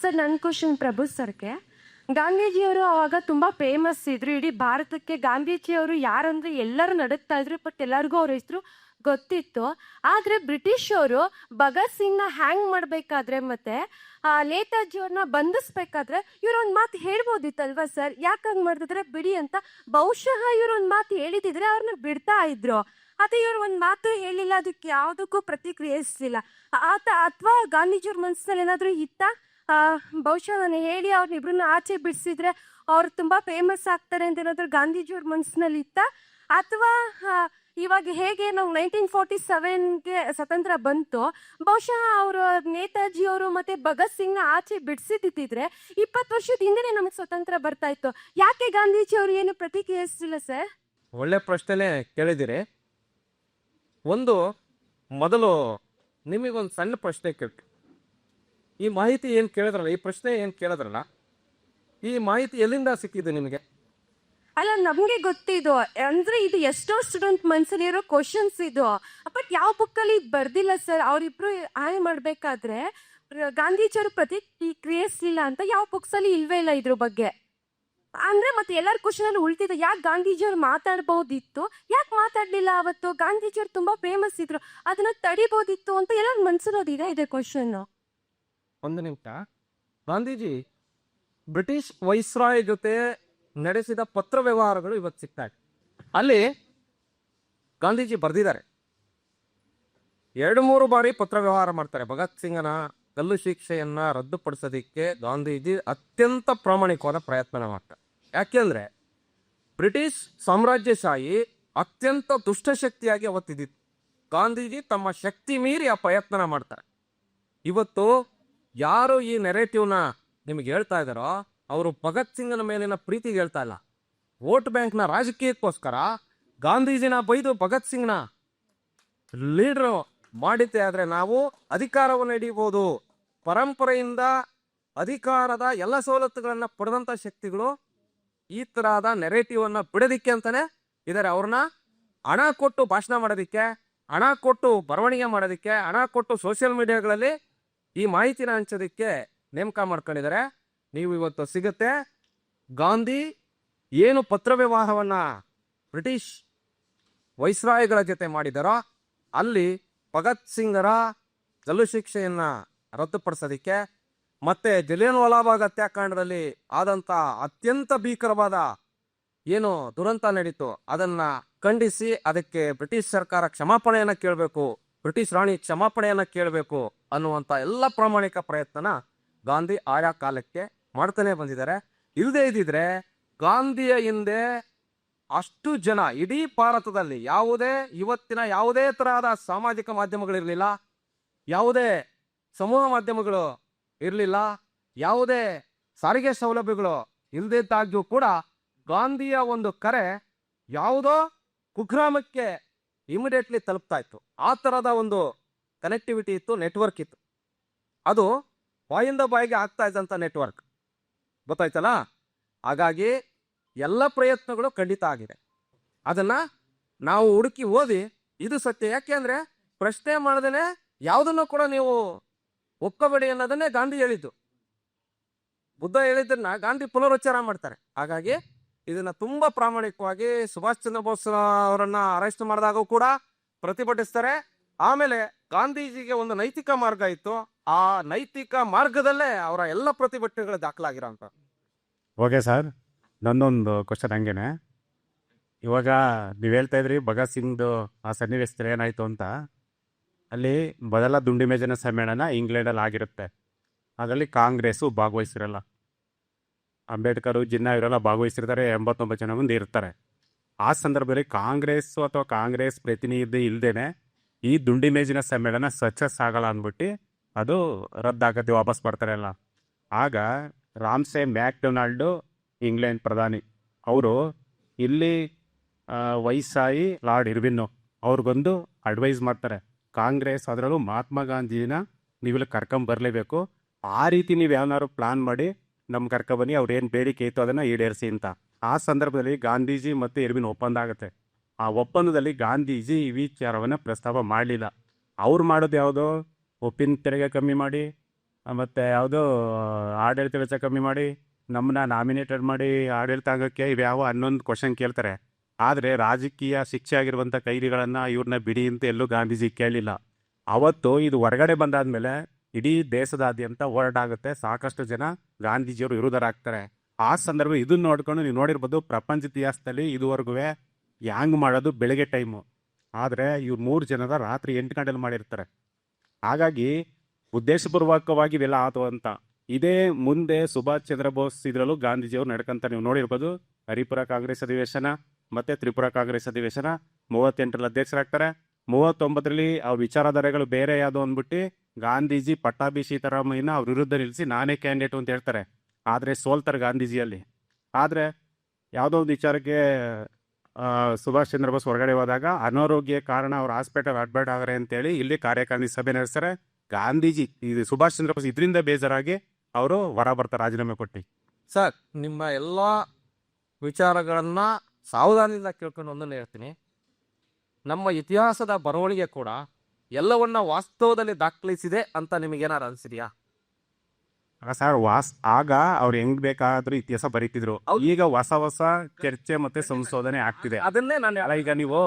Sir ನನ್ನ question ಪ್ರಭು ಸರ್ಗೆ. ಗಾಂಧೀಜಿಯವರು ಆವಾಗ ತುಂಬ ಫೇಮಸ್ ಇದ್ರು. ಇಡೀ ಭಾರತಕ್ಕೆ ಗಾಂಧೀಜಿಯವರು ಯಾರಂದ್ರೆ ಎಲ್ಲರೂ ನಡುಕ್ತಾ ಇದ್ರು ಬಟ್ ಎಲ್ಲರಿಗೂ ಅವ್ರ ಹೆಸರು ಗೊತ್ತಿತ್ತು. ಆದರೆ ಬ್ರಿಟಿಷರು ಭಗತ್ ಸಿಂಗ್ನ ಹ್ಯಾಂಗ್ ಮಾಡಬೇಕಾದ್ರೆ ಮತ್ತೆ ನೇತಾಜಿಯವ್ರನ್ನ ಬಂಧಿಸ್ಬೇಕಾದ್ರೆ ಇವ್ರೊಂದ್ ಮಾತು ಹೇಳ್ಬೋದಿತ್ತಲ್ವಾ ಸರ್? ಯಾಕೆ ಮಾಡಿದ್ರೆ ಬಿಡಿ ಅಂತ ಬಹುಶಃ ಇವ್ರೊಂದ್ ಮಾತು ಹೇಳಿದಿದ್ರೆ ಅವ್ರನ್ನ ಬಿಡ್ತಾ ಇದ್ರು. ಅದೇ ಇವ್ರು ಒಂದು ಮಾತು ಹೇಳಿಲ್ಲ, ಅದಕ್ಕೆ ಯಾವುದಕ್ಕೂ ಪ್ರತಿಕ್ರಿಯಿಸಲಿಲ್ಲ. ಆತ, ಅಥವಾ ಗಾಂಧೀಜಿಯವ್ರ ಮನಸ್ಸಿನಲ್ಲಿ ಏನಾದರೂ ಇತ್ತ? ಬಹುಶಃ ನಾನು ಹೇಳಿ ಅವ್ರನ್ನಿಬ್ರನ್ನ ಆಚೆ ಬಿಡಿಸಿದ್ರೆ ಅವ್ರು ತುಂಬ ಫೇಮಸ್ ಆಗ್ತಾರೆ ಅಂತ ಏನಾದರೂ ಗಾಂಧೀಜಿಯವ್ರ ಮನಸ್ಸಿನಲ್ಲಿ ಇತ್ತ ಅಥವಾ ಇವಾಗ ಹೇಗೆ ನಾವು ನೈನ್ಟೀನ್ ಫೋರ್ಟಿ ಸೆವೆನ್ಗೆ ಸ್ವತಂತ್ರ ಬಂತು, ಬಹುಶಃ ಅವರು ನೇತಾಜಿ ಅವರು ಮತ್ತೆ ಭಗತ್ ಸಿಂಗ್ನ ಆಚೆ ಬಿಡಿಸಿದ್ದಿದ್ರೆ ಇಪ್ಪತ್ತು ವರ್ಷದ ಹಿಂದೆನೇ ನಮಗೆ ಸ್ವತಂತ್ರ ಬರ್ತಾ ಇತ್ತು. ಯಾಕೆ ಗಾಂಧೀಜಿ ಅವರು ಏನು ಪ್ರತಿಕ್ರಿಯಿಸಲಿಲ್ಲ ಸರ್? ಒಳ್ಳೆ ಪ್ರಶ್ನೆನೇ ಕೇಳಿದಿರಿ ಒಂದು, ಮೊದಲು ನಿಮಗೊಂದು ಸಣ್ಣ ಪ್ರಶ್ನೆ ಕೇಳ್ತೀನಿ ಈ ಮಾಹಿತಿ ಏನು ಕೇಳಿದ್ರಲ್ಲ, ಈ ಪ್ರಶ್ನೆ ಏನು ಕೇಳಿದ್ರಲ್ಲ, ಈ ಮಾಹಿತಿ ಎಲ್ಲಿಂದ ಸಿಕ್ಕಿದೆ ನಿಮಗೆ? ಅಲ್ಲ, ನಮಗೆ ಗೊತ್ತಿದು. ಅಂದ್ರೆ ಇದು ಎಷ್ಟೋ ಸ್ಟೂಡೆಂಟ್ ಮನ್ಸಲ್ಲಿ ಇರೋ ಕ್ವಶನ್ಸ್ ಇದು. ಬಟ್ ಯಾವ ಬುಕ್ಕಲ್ಲಿ ಬರ್ದಿಲ್ಲ ಸರ್ ಅವರಿಬ್ರು ಆಯ್ ಮಾಡ್ಬೇಕಾದ್ರೆ ಗಾಂಧೀಜಿಯವರು ಪ್ರತಿಕ್ರಿಯಿಸ್ಲಿಲ್ಲ ಅಂತ ಯಾವ ಬುಕ್ಸ್ ಅಲ್ಲಿ ಇಲ್ವೇ ಇಲ್ಲ ಇದ್ರ ಬಗ್ಗೆ. ಅಂದ್ರೆ ಮತ್ತೆ ಎಲ್ಲರ ಕ್ವಶನ್ ಅಲ್ಲಿ ಉಳ್ತಿದ್ದ ಯಾಕೆ ಗಾಂಧೀಜಿಯವ್ರು ಮಾತಾಡ್ಬೋದಿತ್ತು? ಯಾಕೆ ಮಾತಾಡ್ಲಿಲ್ಲ ಅವತ್ತು? ಗಾಂಧೀಜಿಯವ್ರು ತುಂಬಾ ಫೇಮಸ್ ಇದ್ರು. ಅದನ್ನ ತಡಿಬೋದಿತ್ತು ಅಂತ ಎಲ್ಲರ ಮನ್ಸಲ್ಲಿ ಇದೆ ಇದೆ ಕ್ವಶನ್ ಒಂದು ನಿಮಿಷ. ಗಾಂಧೀಜಿ ಬ್ರಿಟಿಷ್ ವೈಸ್ರಾಯ್ ಜೊತೆ ನಡೆಸಿದ ಪತ್ರ ವ್ಯವಹಾರಗಳು ಇವತ್ತು ಸಿಗ್ತಾ ಇದೆ. ಅಲ್ಲಿ ಗಾಂಧೀಜಿ ಬರೆದಿದ್ದಾರೆ. ಎರಡು ಮೂರು ಬಾರಿ ಪತ್ರ ವ್ಯವಹಾರ ಮಾಡ್ತಾರೆ. ಭಗತ್ ಸಿಂಗನ ಗಲ್ಲು ಶಿಕ್ಷೆಯನ್ನ ರದ್ದುಪಡಿಸೋದಿಕ್ಕೆ ಗಾಂಧೀಜಿ ಅತ್ಯಂತ ಪ್ರಾಮಾಣಿಕವಾದ ಪ್ರಯತ್ನ ಮಾಡ್ತಾರೆ ಯಾಕೆಂದ್ರೆ ಬ್ರಿಟಿಷ್ ಸಾಮ್ರಾಜ್ಯಶಾಹಿ ಅತ್ಯಂತ ದುಷ್ಟಶಕ್ತಿಯಾಗಿ ಅವತ್ತಿದ್ದಿತ್ತು ಗಾಂಧೀಜಿ ತಮ್ಮ ಶಕ್ತಿ ಮೀರಿ ಆ ಪ್ರಯತ್ನ ಮಾಡ್ತಾರೆ. ಇವತ್ತು ಯಾರು ಈ ನೆರೇಟಿವ್ನ ನಿಮಗೆ ಹೇಳ್ತಾ ಇದ್ದಾರೋ, ಅವರು ಭಗತ್ ಸಿಂಗ್ನ ಮೇಲಿನ ಪ್ರೀತಿಗೆ ಹೇಳ್ತಾ ಇಲ್ಲ. ವೋಟ್ ಬ್ಯಾಂಕ್ನ ರಾಜಕೀಯಕ್ಕೋಸ್ಕರ ಗಾಂಧೀಜಿನ ಬೈದು ಭಗತ್ ಸಿಂಗ್ನ ಲೀಡ್ರು ಮಾಡಿದ್ದೆ ಆದರೆ ನಾವು ಅಧಿಕಾರವನ್ನು ಹಿಡಿಯಬಹುದು ಪರಂಪರೆಯಿಂದ ಅಧಿಕಾರದ ಎಲ್ಲ ಸವಲತ್ತುಗಳನ್ನು ಪಡೆದಂಥ ಶಕ್ತಿಗಳು ಈ ಥರದ ನೆರೇಟಿವನ್ನು ಬಿಡೋದಿಕ್ಕೆ ಅಂತಾನೆ ಇದಾರೆ ಅವ್ರನ್ನ ಹಣ ಕೊಟ್ಟು ಭಾಷಣ ಮಾಡೋದಿಕ್ಕೆ, ಹಣ ಕೊಟ್ಟು ಬರವಣಿಗೆ ಮಾಡೋದಿಕ್ಕೆ, ಹಣ ಕೊಟ್ಟು ಸೋಷಿಯಲ್ ಮೀಡಿಯಾಗಳಲ್ಲಿ ಈ ಮಾಹಿತಿನ ಹಂಚೋದಕ್ಕೆ ನೇಮಕ ಮಾಡ್ಕೊಂಡಿದ್ದಾರೆ. ನೀವು ಇವತ್ತು ಸಿಗುತ್ತೆ. ಗಾಂಧಿ ಏನು ಪತ್ರ ವ್ಯವಹಾರವನ್ನ ಬ್ರಿಟಿಷ್ ವೈಸ್ರಾಯ್ಗಳ ಜೊತೆ ಮಾಡಿದಾರೋ ಅಲ್ಲಿ ಭಗತ್ ಸಿಂಗರ ಜಲ್ಲು ಶಿಕ್ಷೆಯನ್ನ ರದ್ದುಪಡಿಸೋದಿಕ್ಕೆ ಮತ್ತೆ ಜಲಿಯನ್ ವಾಲಾಬಾಗ್ ಹತ್ಯಾಕಾಂಡದಲ್ಲಿ ಆದಂತ ಅತ್ಯಂತ ಭೀಕರವಾದ ಏನು ದುರಂತ ನಡೀತು, ಅದನ್ನ ಖಂಡಿಸಿ ಅದಕ್ಕೆ ಬ್ರಿಟಿಷ್ ಸರ್ಕಾರ ಕ್ಷಮಾಪಣೆಯನ್ನ ಕೇಳಬೇಕು ಬ್ರಿಟಿಷ್ ರಾಣಿ ಕ್ಷಮಾಪಣೆಯನ್ನ ಕೇಳಬೇಕು ಅನ್ನುವಂತ ಎಲ್ಲ ಪ್ರಾಮಾಣಿಕ ಪ್ರಯತ್ನನ ಗಾಂಧಿ ಆಯಾ ಕಾಲಕ್ಕೆ ಮಾಡ್ತಾನೆ ಬಂದಿದ್ದಾರೆ. ಇಲ್ಲದೆ ಇದ್ದಿದ್ರೆ ಗಾಂಧಿಯ ಹಿಂದೆ ಅಷ್ಟು ಜನ ಇಡೀ ಭಾರತದಲ್ಲಿ ಯಾವುದೇ ಇವತ್ತಿನ ಯಾವುದೇ ತರಹದ ಸಾಮಾಜಿಕ ಮಾಧ್ಯಮಗಳಿರಲಿಲ್ಲ, ಯಾವುದೇ ಸಮೂಹ ಮಾಧ್ಯಮಗಳು ಇರಲಿಲ್ಲ, ಯಾವುದೇ ಸಾರಿಗೆ ಸೌಲಭ್ಯಗಳು ಇಲ್ಲದಿದ್ದಾಗ್ಯೂ ಕೂಡ ಗಾಂಧಿಯ ಒಂದು ಕರೆ ಯಾವುದೋ ಕುಗ್ರಾಮಕ್ಕೆ ಇಮಿಡಿಯೇಟ್ಲಿ ತಲುಪ್ತಾ ಇತ್ತು. ಆ ಥರದ ಒಂದು ಕನೆಕ್ಟಿವಿಟಿ ಇತ್ತು ನೆಟ್ವರ್ಕ್ ಇತ್ತು. ಅದು ಬಾಯಿಂದ ಬಾಯಿಗೆ ಆಗ್ತಾ ಇದ್ದಂಥ ನೆಟ್ವರ್ಕ್ ಗೊತ್ತಾಯ್ತಲ್ಲ? ಹಾಗಾಗಿ ಎಲ್ಲ ಪ್ರಯತ್ನಗಳು ಖಂಡಿತ ಆಗಿದೆ. ಅದನ್ನ ನಾವು ಹುಡುಕಿ ಓದಿ, ಇದು ಸತ್ಯ. ಯಾಕೆ ಅಂದರೆ ಪ್ರಶ್ನೆ ಮಾಡದೇನೆ ಯಾವುದನ್ನು ಕೂಡ ನೀವು ಒಕ್ಕಬೇಡಿ ಅನ್ನೋದನ್ನೇ ಗಾಂಧಿ ಹೇಳಿದ್ದು. ಬುದ್ಧ ಹೇಳಿದ್ದನ್ನ ಗಾಂಧಿ ಪುನರುಚ್ಚಾರ ಮಾಡ್ತಾರೆ. ಹಾಗಾಗಿ ಇದನ್ನ ತುಂಬಾ ಪ್ರಾಮಾಣಿಕವಾಗಿ ಸುಭಾಷ್ ಚಂದ್ರ ಬೋಸ್ ಅವರನ್ನ ಅರೆಸ್ಟ್ ಮಾಡಿದಾಗ ಕೂಡ ಪ್ರತಿಭಟಿಸ್ತಾರೆ. ಆಮೇಲೆ ಗಾಂಧೀಜಿಗೆ ಒಂದು ನೈತಿಕ ಮಾರ್ಗ ಇತ್ತು. ಆ ನೈತಿಕ ಮಾರ್ಗದಲ್ಲೇ ಅವರ ಎಲ್ಲ ಪ್ರತಿಭಟನೆಗಳು ದಾಖಲಾಗಿರೋಂಥ. ಓಕೆ ಸರ್, ನನ್ನೊಂದು ಕ್ವಶನ್ ಹಂಗೇನೆ. ಇವಾಗ ನೀವು ಹೇಳ್ತಾ ಇದ್ರಿ, ಭಗತ್ ಸಿಂಗ್ದು ಆ ಸನ್ನಿವೇಶದಲ್ಲಿ ಏನಾಯ್ತು ಅಂತ. ಅಲ್ಲಿ ಬದಲ ದುಂಡಿಮೇಜನ ಸಮ್ಮೇಳನ ಇಂಗ್ಲೆಂಡಲ್ಲಿ ಆಗಿರುತ್ತೆ. ಅದರಲ್ಲಿ ಕಾಂಗ್ರೆಸ್ಸು ಭಾಗವಹಿಸಿರಲ್ಲ. ಅಂಬೇಡ್ಕರ್ ಜಿನ್ನಾ ಇವರೆಲ್ಲ ಭಾಗವಹಿಸಿರ್ತಾರೆ ಎಂಬತ್ತೊಂಬತ್ತು ಜನ ಮುಂದೆ ಇರ್ತಾರೆ. ಆ ಸಂದರ್ಭದಲ್ಲಿ ಕಾಂಗ್ರೆಸ್ ಅಥವಾ ಕಾಂಗ್ರೆಸ್ ಪ್ರತಿನಿಧಿ ಇಲ್ದೇನೆ ಈ ದುಂಡಿ ಮೇಜಿನ ಸಮ್ಮೇಳನ ಸಕ್ಸಸ್ ಆಗಲ್ಲ ಅಂದ್ಬಿಟ್ಟು ಅದು ರದ್ದಾಗತ್ತೆ ವಾಪಸ್ ಬರ್ತಾರೆ ಅಲ್ಲ. ಆಗ ರಾಮ್ಸೆ ಮ್ಯಾಕ್ಡೊನಾಲ್ಡು, ಇಂಗ್ಲೆಂಡ್ ಪ್ರಧಾನಿ, ಅವರು ಇಲ್ಲಿ ವೈಸಾಯಿ, ಲಾರ್ಡ್ ಇರ್ವಿನ್ನು ಅವ್ರಿಗೊಂದು ಅಡ್ವೈಸ್ ಮಾಡ್ತಾರೆ. ಕಾಂಗ್ರೆಸ್ ಅದರಲ್ಲೂ ಮಹಾತ್ಮ ಗಾಂಧಿನ ನೀವಿಲ್ಲಿ ಕರ್ಕೊಂಬರ್ಲೇಬೇಕು. ಆ ರೀತಿ ನೀವು ಯಾವನಾದ್ರು ಪ್ಲಾನ್ ಮಾಡಿ ನಮ್ಮ ಕರ್ಕೊಬನ್ನಿ ಅವ್ರು ಏನು ಬೇಡಿಕೆ ಇತ್ತು ಅದನ್ನು ಈಡೇರಿಸಿ ಅಂತ. ಆ ಸಂದರ್ಭದಲ್ಲಿ ಗಾಂಧೀಜಿ ಮತ್ತು ಇರ್ವಿನ್ ಒಪ್ಪಂದ ಆಗುತ್ತೆ. ಆ ಒಪ್ಪಂದದಲ್ಲಿ ಗಾಂಧೀಜಿ ಈ ವಿಚಾರವನ್ನು ಪ್ರಸ್ತಾಪ ಮಾಡಲಿಲ್ಲ. ಅವ್ರು ಮಾಡೋದು ಯಾವುದೋ? ಒಪ್ಪಿನ ತೆರಿಗೆ ಕಮ್ಮಿ ಮಾಡಿ, ಮತ್ತು ಯಾವುದೋ ಆಡಳಿತ ವೆಚ್ಚ ಕಮ್ಮಿ ಮಾಡಿ ನಮ್ಮನ್ನ ನಾಮಿನೇಟೆಡ್ ಮಾಡಿ ಆಡಳಿತ ಆಗೋಕ್ಕೆ ಇವ್ಯಾವ ಹನ್ನೊಂದು ಕ್ವಶನ್ ಕೇಳ್ತಾರೆ. ಆದರೆ ರಾಜಕೀಯ ಶಿಕ್ಷೆ ಆಗಿರುವಂಥ ಕೈದಿಗಳನ್ನು ಇವ್ರನ್ನ ಬಿಡಿ ಅಂತ ಎಲ್ಲೂ ಗಾಂಧೀಜಿ ಕೇಳಿಲ್ಲ ಅವತ್ತು ಇದು ಹೊರಗಡೆ ಬಂದಾದ್ಮೇಲೆ ಇಡೀ ದೇಶದಾದ್ಯಂತ ಹೋರಾಟಾಗುತ್ತೆ ಸಾಕಷ್ಟು ಜನ ಗಾಂಧೀಜಿಯವರು ವಿರುದ್ಧರಾಗ್ತಾರೆ. ಆ ಸಂದರ್ಭ ಇದನ್ನ ನೋಡ್ಕೊಂಡು ನೀವು ನೋಡಿರ್ಬೋದು ಪ್ರಪಂಚ ಇತಿಹಾಸದಲ್ಲಿ ಇದುವರೆಗೂ ಹ್ಯಾಂಗ್ ಮಾಡೋದು ಬೆಳಗ್ಗೆ ಟೈಮು ಆದರೆ ಇವ್ರು ಮೂರು ಜನರ ರಾತ್ರಿ ಎಂಟು ಗಂಟೆಲಿ ಮಾಡಿರ್ತಾರೆ. ಹಾಗಾಗಿ ಉದ್ದೇಶಪೂರ್ವಕವಾಗಿ ಇವೆಲ್ಲ ಆತು ಅಂತ. ಇದೇ ಮುಂದೆ ಸುಭಾಷ್ ಚಂದ್ರ ಬೋಸ್ ಇದರಲ್ಲೂ ಗಾಂಧೀಜಿಯವರು ನಡ್ಕಂತ ನೀವು ನೋಡಿರ್ಬೋದು. ಹರಿಪುರ ಕಾಂಗ್ರೆಸ್ ಅಧಿವೇಶನ, ಮತ್ತು ತ್ರಿಪುರ ಕಾಂಗ್ರೆಸ್ ಅಧಿವೇಶನ ಮೂವತ್ತೆಂಟರಲ್ಲಿ ಅಧ್ಯಕ್ಷರಾಗ್ತಾರೆ. ಮೂವತ್ತೊಂಬತ್ತರಲ್ಲಿ ಆ ವಿಚಾರಧಾರೆಗಳು ಬೇರೆ ಯಾವುದು ಅಂದ್ಬಿಟ್ಟು ಗಾಂಧೀಜಿ ಪಟ್ಟಾಭಿ ಸೀತಾರಾಮಯ್ಯನ ಅವ್ರ ವಿರುದ್ಧ ನಿಲ್ಲಿಸಿ ನಾನೇ ಕ್ಯಾಂಡಿಡೇಟ್ ಅಂತ ಹೇಳ್ತಾರೆ. ಆದರೆ ಸೋಲ್ತಾರೆ ಗಾಂಧೀಜಿಯಲ್ಲಿ. ಆದರೆ ಯಾವುದೋ ಒಂದು ವಿಚಾರಕ್ಕೆ ಸುಭಾಷ್ ಚಂದ್ರ ಬೋಸ್ ಹೊರಗಡೆ ಹೋದಾಗ ಅನಾರೋಗ್ಯ ಕಾರಣ ಅವ್ರು ಹಾಸ್ಪಿಟಲ್ ಅಡ್ಮಿಟ್ ಆಗರೆ ಅಂತೇಳಿ ಇಲ್ಲಿ ಕಾರ್ಯಕಾರಿಣಿ ಸಭೆ ನಡೆಸ್ತಾರೆ. ಗಾಂಧೀಜಿ ಇದು ಸುಭಾಷ್ ಚಂದ್ರ ಬೋಸ್ ಇದರಿಂದ ಬೇಜಾರಾಗಿ ಅವರು ಹೊರ ಬರ್ತಾರೆ ರಾಜೀನಾಮೆ ಕೊಟ್ಟು. ಸರ್, ನಿಮ್ಮ ಎಲ್ಲ ವಿಚಾರಗಳನ್ನು ಸಾವಧಾನದಿಂದ ಕೇಳ್ಕೊಂಡು ಒಂದನ್ನು ಹೇಳ್ತೀನಿ. ನಮ್ಮ ಇತಿಹಾಸದ ಬರವಣಿಗೆ ಕೂಡ ಎಲ್ಲವನ್ನ ವಾಸ್ತವದಲ್ಲಿ ದಾಖಲಿಸಿದೆ ಅಂತ ನಿಮಗೇನಾರು ಅನ್ಸಿದ್ಯಾ? ಆಗ ಸರ್ ವಾಸ್ ಆಗ ಅವ್ರು ಹೆಂಗ್ ಬೇಕಾದ್ರೂ ಇತಿಹಾಸ ಬರೀತಿದ್ರು. ಈಗ ಹೊಸ ಹೊಸ ಚರ್ಚೆ ಮತ್ತೆ ಸಂಶೋಧನೆ ಆಗ್ತಿದೆ. ಅದನ್ನೇ ನಾನು ಅಲ್ಲ ಈಗ ನೀವು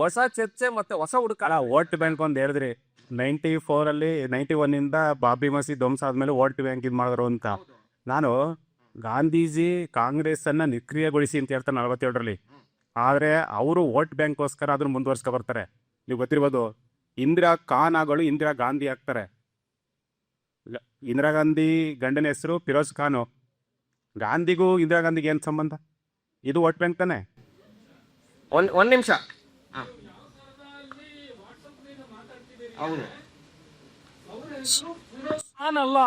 ಹೊಸ ಚರ್ಚೆ ಮತ್ತೆ ಹೊಸ ಹುಡುಕ ಅಲ್ಲ ವೋಟ್ ಬ್ಯಾಂಕ್ ಒಂದ್ ಹೇಳಿದ್ರಿ. ನೈಂಟಿ ಫೋರ್ ಅಲ್ಲಿ ನೈಂಟಿ ಒನ್ ಇಂದ ಬಾಬಿ ಮಸಿ ಧ್ವಂಸ ಆದ್ಮೇಲೆ ವೋಟ್ ಬ್ಯಾಂಕ್ ಇದ್ ಮಾಡಿದ್ರು ಅಂತ. ನಾನು ಗಾಂಧೀಜಿ ಕಾಂಗ್ರೆಸ್ ಅನ್ನ ನಿಷ್ಕ್ರಿಯಗೊಳಿಸಿ ಅಂತ ಹೇಳ್ತಾರೆ ನಲವತ್ತೇಳರಲ್ಲಿ. ಆದ್ರೆ ಅವರು ವೋಟ್ ಬ್ಯಾಂಕ್ಗೋಸ್ಕರ ಅದನ್ನ ಮುಂದುವರ್ಸ್ಕೊ ಬರ್ತಾರೆ. ನೀವು ಗೊತ್ತಿರ್ಬೋದು ಇಂದಿರಾ ಖಾನ್ ಆಗಳು ಇಂದಿರಾ ಗಾಂಧಿ ಆಗ್ತಾರೆ. ಇಂದಿರಾ ಗಾಂಧಿ ಗಂಡನ ಹೆಸರು ಫಿರೋಜ್ ಖಾನು. ಗಾಂಧಿಗೂ ಇಂದಿರಾ ಗಾಂಧಿಗೆ ಏನು ಸಂಬಂಧ? ಇದು ವೋಟ್ ಬ್ಯಾಂಕ್ ತಾನೆ? ಒಂದ್ ಒಂದ್ ನಿಮಿಷ. ಹೌದು. ಅಲ್ಲ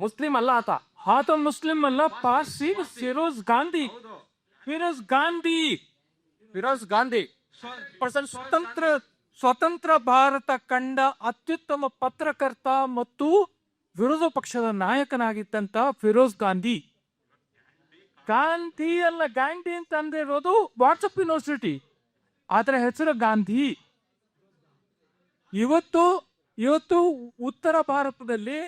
ಮುಸ್ಲಿಂ ಅಲ್ಲ ಆತ. ಆತ ಮುಸ್ಲಿಂ ಅಲ್ಲ ಪಾರ್ಸಿ ಫಿರೋಜ್ ಗಾಂಧಿ. ಫಿರೋಜ್ ಗಾಂಧಿ. ಫಿರೋಜ್ ಗಾಂಧಿ. ಸ್ವತಂತ್ರ ಸ್ವತಂತ್ರ ಭಾರತ ಕಂಡ ಅತ್ಯುತ್ತಮ ಪತ್ರಕರ್ತ ಮತ್ತು ವಿರೋಧ ಪಕ್ಷದ ನಾಯಕನಾಗಿದ್ದಂತ ಫಿರೋಜ್ ಗಾಂಧಿ. ಗಾಂಧಿ ಅಲ್ಲ, ಗಾಂಧಿ ಅಂತ ಅಂದಿರೋದು ವಾಟ್ಸಪ್ ಯೂನಿವರ್ಸಿಟಿ ಅದರ ಹೆಸರು ಗಾಂಧಿ. ಇವತ್ತು ಇವತ್ತು ಉತ್ತರ ಭಾರತದಲ್ಲಿ